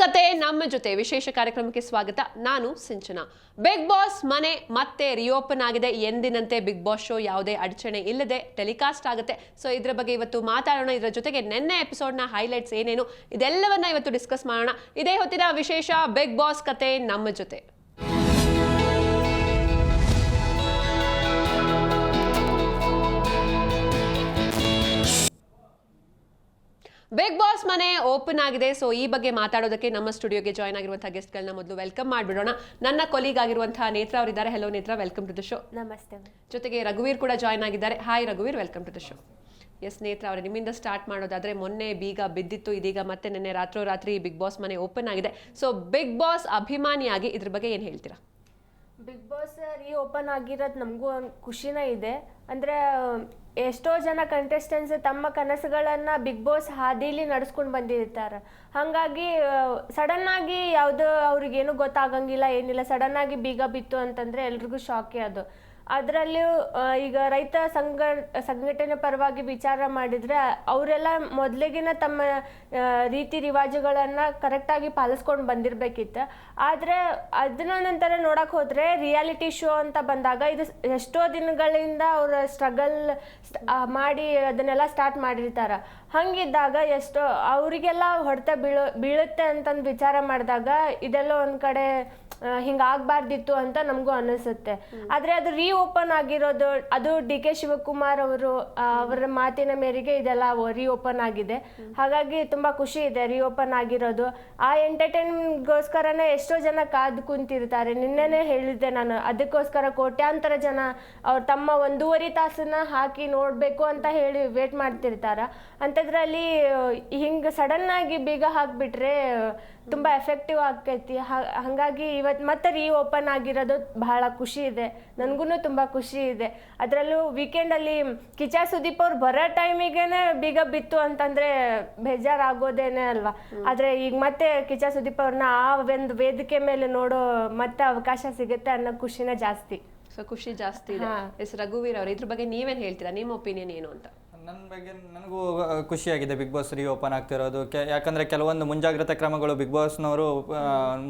ಕತೆ, ನಮ್ಮ ಜೊತೆ ವಿಶೇಷ ಕಾರ್ಯಕ್ರಮಕ್ಕೆ ಸ್ವಾಗತ. ನಾನು ಸಿಂಚನಾ. ಬಿಗ್ ಬಾಸ್ ಮನೆ ಮತ್ತೆ ರಿಓಪನ್ ಆಗಿದೆ. ಎಂದಿನಂತೆ ಬಿಗ್ ಬಾಸ್ ಶೋ ಯಾವುದೇ ಅಡಚಣೆ ಇಲ್ಲದೆ ಟೆಲಿಕಾಸ್ಟ್ ಆಗುತ್ತೆ. ಸೊ ಇದ್ರ ಬಗ್ಗೆ ಇವತ್ತು ಮಾತಾಡೋಣ. ಇದರ ಜೊತೆಗೆ ನಿನ್ನೆ ಎಪಿಸೋಡ್ನ ಹೈಲೈಟ್ಸ್ ಏನೇನು, ಇದೆಲ್ಲವನ್ನ ಇವತ್ತು ಡಿಸ್ಕಸ್ ಮಾಡೋಣ. ಇದೇ ಹೊತ್ತಿನ ವಿಶೇಷ ಬಿಗ್ ಬಾಸ್ ಕತೆ, ನಮ್ಮ ಜೊತೆ. ಬಿಗ್ ಬಾಸ್ ಮನೆ ಓಪನ್ ಆಗಿದೆ. ಸೊ ಈ ಬಗ್ಗೆ ಮಾತಾಡೋದಕ್ಕೆ ನಮ್ಮ ಸ್ಟುಡಿಯೋಗೆ ಜಾಯ್ನ್ ಆಗಿರುವಂತಹ ಗೆಸ್ಟ್ಗಳನ್ನ ಮೊದಲು ವೆಲ್ಕಮ್ ಮಾಡಿಬಿಡೋಣ. ನನ್ನ ಕೊಲೀಗ್ ಆಗಿರುವಂತಹ ನೇತ್ರ ಅವರಿದ್ದಾರೆ. ಹೆಲೋ ನೇತ್ರ ವೆಲ್ಕಮ್ ಟು ದ ಶೋ ನಮಸ್ತೆ ಜೊತೆಗೆ ರಘುವೀರ್ ಕೂಡ ಜಾಯ್ನ್ ಆಗಿದ್ದಾರೆ. Hi ರಘುವೀರ್ welcome to the show yes Nethra ಅವರೇ ನಿಮ್ಮಿಂದ ಸ್ಟಾರ್ಟ್ ಮಾಡೋದಾದ್ರೆ ಮೊನ್ನೆ ಬೀಗ ಬಿದ್ದಿತ್ತು. ಇದೀಗ ಮತ್ತೆ ನಿನ್ನೆ ರಾತ್ರೋರಾತ್ರಿ ಬಿಗ್ ಬಾಸ್ ಮನೆ ಓಪನ್ ಆಗಿದೆ. ಸೊ ಬಿಗ್ ಬಾಸ್ ಅಭಿಮಾನಿಯಾಗಿ ಇದ್ರ ಬಗ್ಗೆ ಏನು ಹೇಳ್ತೀರಾ? ಬಿಗ್ ಬಾಸ್ ರೀ ಓಪನ್ ಆಗಿರೋದು ನಮಗೂ ಒಂದು ಖುಷಿನೇ ಇದೆ. ಅಂದರೆ, ಎಷ್ಟೋ ಜನ ಕಂಟೆಸ್ಟೆಂಟ್ಸ್ ತಮ್ಮ ಕನಸುಗಳನ್ನು ಬಿಗ್ ಬಾಸ್ ಹಾದಿಲಿ ನಡೆಸ್ಕೊಂಡು ಬಂದಿರ್ತಾರೆ. ಹಾಗಾಗಿ ಸಡನ್ ಆಗಿ ಯಾವುದೋ ಅವ್ರಿಗೇನು ಗೊತ್ತಾಗಂಗಿಲ್ಲ, ಏನಿಲ್ಲ ಸಡನ್ನಾಗಿ ಬೀಗ ಬಿತ್ತು ಅಂತಂದರೆ ಎಲ್ರಿಗೂ ಶಾಕೇ ಅದು. ಅದರಲ್ಲೂ ಈಗ ರೈತ ಸಂಘ, ಸಂಘಟನೆ ಪರವಾಗಿ ವಿಚಾರ ಮಾಡಿದರೆ, ಅವರೆಲ್ಲ ಮೊದಲಿಗಿನ ತಮ್ಮ ರೀತಿ ರಿವಾಜುಗಳನ್ನು ಕರೆಕ್ಟಾಗಿ ಪಾಲಿಸ್ಕೊಂಡು ಬಂದಿರಬೇಕಿತ್ತು. ಆದರೆ ಅದನ್ನ ನಂತರ ನೋಡಕ್ಕೆ ಹೋದರೆ ರಿಯಾಲಿಟಿ ಶೋ ಅಂತ ಬಂದಾಗ ಇದು ಎಷ್ಟೋ ದಿನಗಳಿಂದ ಅವರ ಸ್ಟ್ರಗಲ್ ಮಾಡಿ ಅದನ್ನೆಲ್ಲ ಸ್ಟಾರ್ಟ್ ಮಾಡಿರ್ತಾರೆ. ಹಂಗಿದ್ದಾಗ ಎಷ್ಟೋ, ಅವರಿಗೆಲ್ಲ ಹೊಡೆತ ಬೀಳೋ, ಬೀಳುತ್ತೆ ಅಂತಂದು ವಿಚಾರ ಮಾಡಿದಾಗ ಇದೆಲ್ಲ ಒಂದು ಕಡೆ ಹಿಂಗಾಗಬಾರ್ದಿತ್ತು ಅಂತ ನಮಗೂ ಅನಿಸುತ್ತೆ. ಆದರೆ ಅದು ರೀ ಓಪನ್ ಆಗಿರೋದು, ಅದು ಡಿ ಕೆ ಶಿವಕುಮಾರ್ ಅವರು ಅವರ ಮಾತಿನ ಮೇರೆಗೆ ಇದೆಲ್ಲ ರೀ ಓಪನ್ ಆಗಿದೆ. ಹಾಗಾಗಿ ತುಂಬಾ ಖುಷಿ ಇದೆ ರೀ ಓಪನ್ ಆಗಿರೋದು. ಆ ಎಂಟರ್ಟೈನ್ಗೋಸ್ಕರನೇ ಎಷ್ಟೋ ಜನ ಕಾದು ಕುಂತಿರ್ತಾರೆ. ನಿನ್ನೆನೇ ಹೇಳಿದ್ದೆ ನಾನು, ಅದಕ್ಕೋಸ್ಕರ ಕೋಟ್ಯಾಂತರ ಜನ ಅವ್ರು ತಮ್ಮ ಒಂದೂವರೆ ತಾಸನ್ನ ಹಾಕಿ ನೋಡಬೇಕು ಅಂತ ಹೇಳಿ ವೇಟ್ ಮಾಡ್ತಿರ್ತಾರ. ಅಂಥದ್ರಲ್ಲಿ, ಹಿಂಗೆ ಸಡನ್ ಆಗಿ ಬೀಗ ಹಾಕ್ಬಿಟ್ರೆ ತುಂಬ ಎಫೆಕ್ಟಿವ್ ಆಗ್ತೈತಿ. ಹಂಗಾಗಿ ಹಾಗಾಗಿ ಇವತ್ತು ಮತ್ತೆ ರೀ ಓಪನ್ ಆಗಿರೋದು ಬಹಳ ಖುಷಿ ಇದೆ. ನನಗೂ ತುಂಬಾ ಖುಷಿ ಇದೆ. ಅದರಲ್ಲೂ ವೀಕೆಂಡಲ್ಲಿ ಕಿಚ ಸುದೀಪ್ ಅವ್ರು ಬರೋ ಟೈಮಿಗೇನೆ ಬೀಗ ಬಿತ್ತು ಅಂತಂದರೆ ಬೇಜಾರಾಗೋದೇನೆ ಅಲ್ವಾ? ಆದ್ರೆ ಈಗ ಮತ್ತೆ ಕಿಚ ಸುದೀಪ್ ಅವ್ರನ್ನ ಆ ಒಂದು ವೇದಿಕೆ ಮೇಲೆ ನೋಡೋ ಮತ್ತೆ ಅವಕಾಶ ಸಿಗುತ್ತೆ ಅನ್ನೋ ಖುಷಿನೇ ಜಾಸ್ತಿ. ಸೊ ಖುಷಿ ಜಾಸ್ತಿ ಇದೆ. ಎಸ್ ರಘುವೀರ್ ಅವರು ಇದ್ರ ಬಗ್ಗೆ ನೀವೇನ್ ಹೇಳ್ತೀರಾ? ನಿಮ್ಮ ಒಪಿನಿಯನ್ ಏನು ಅಂತ? ನನ್ನ ಬಗ್ಗೆ ನನಗೂ ಖುಷಿಯಾಗಿದೆ ಬಿಗ್ ಬಾಸ್ ರೀ ಓಪನ್ ಆಗ್ತಿರೋದು. ಕೆ ಯಾಕಂದರೆ ಕೆಲವೊಂದು ಮುಂಜಾಗ್ರತೆ ಕ್ರಮಗಳು ಬಿಗ್ ಬಾಸ್ನವರು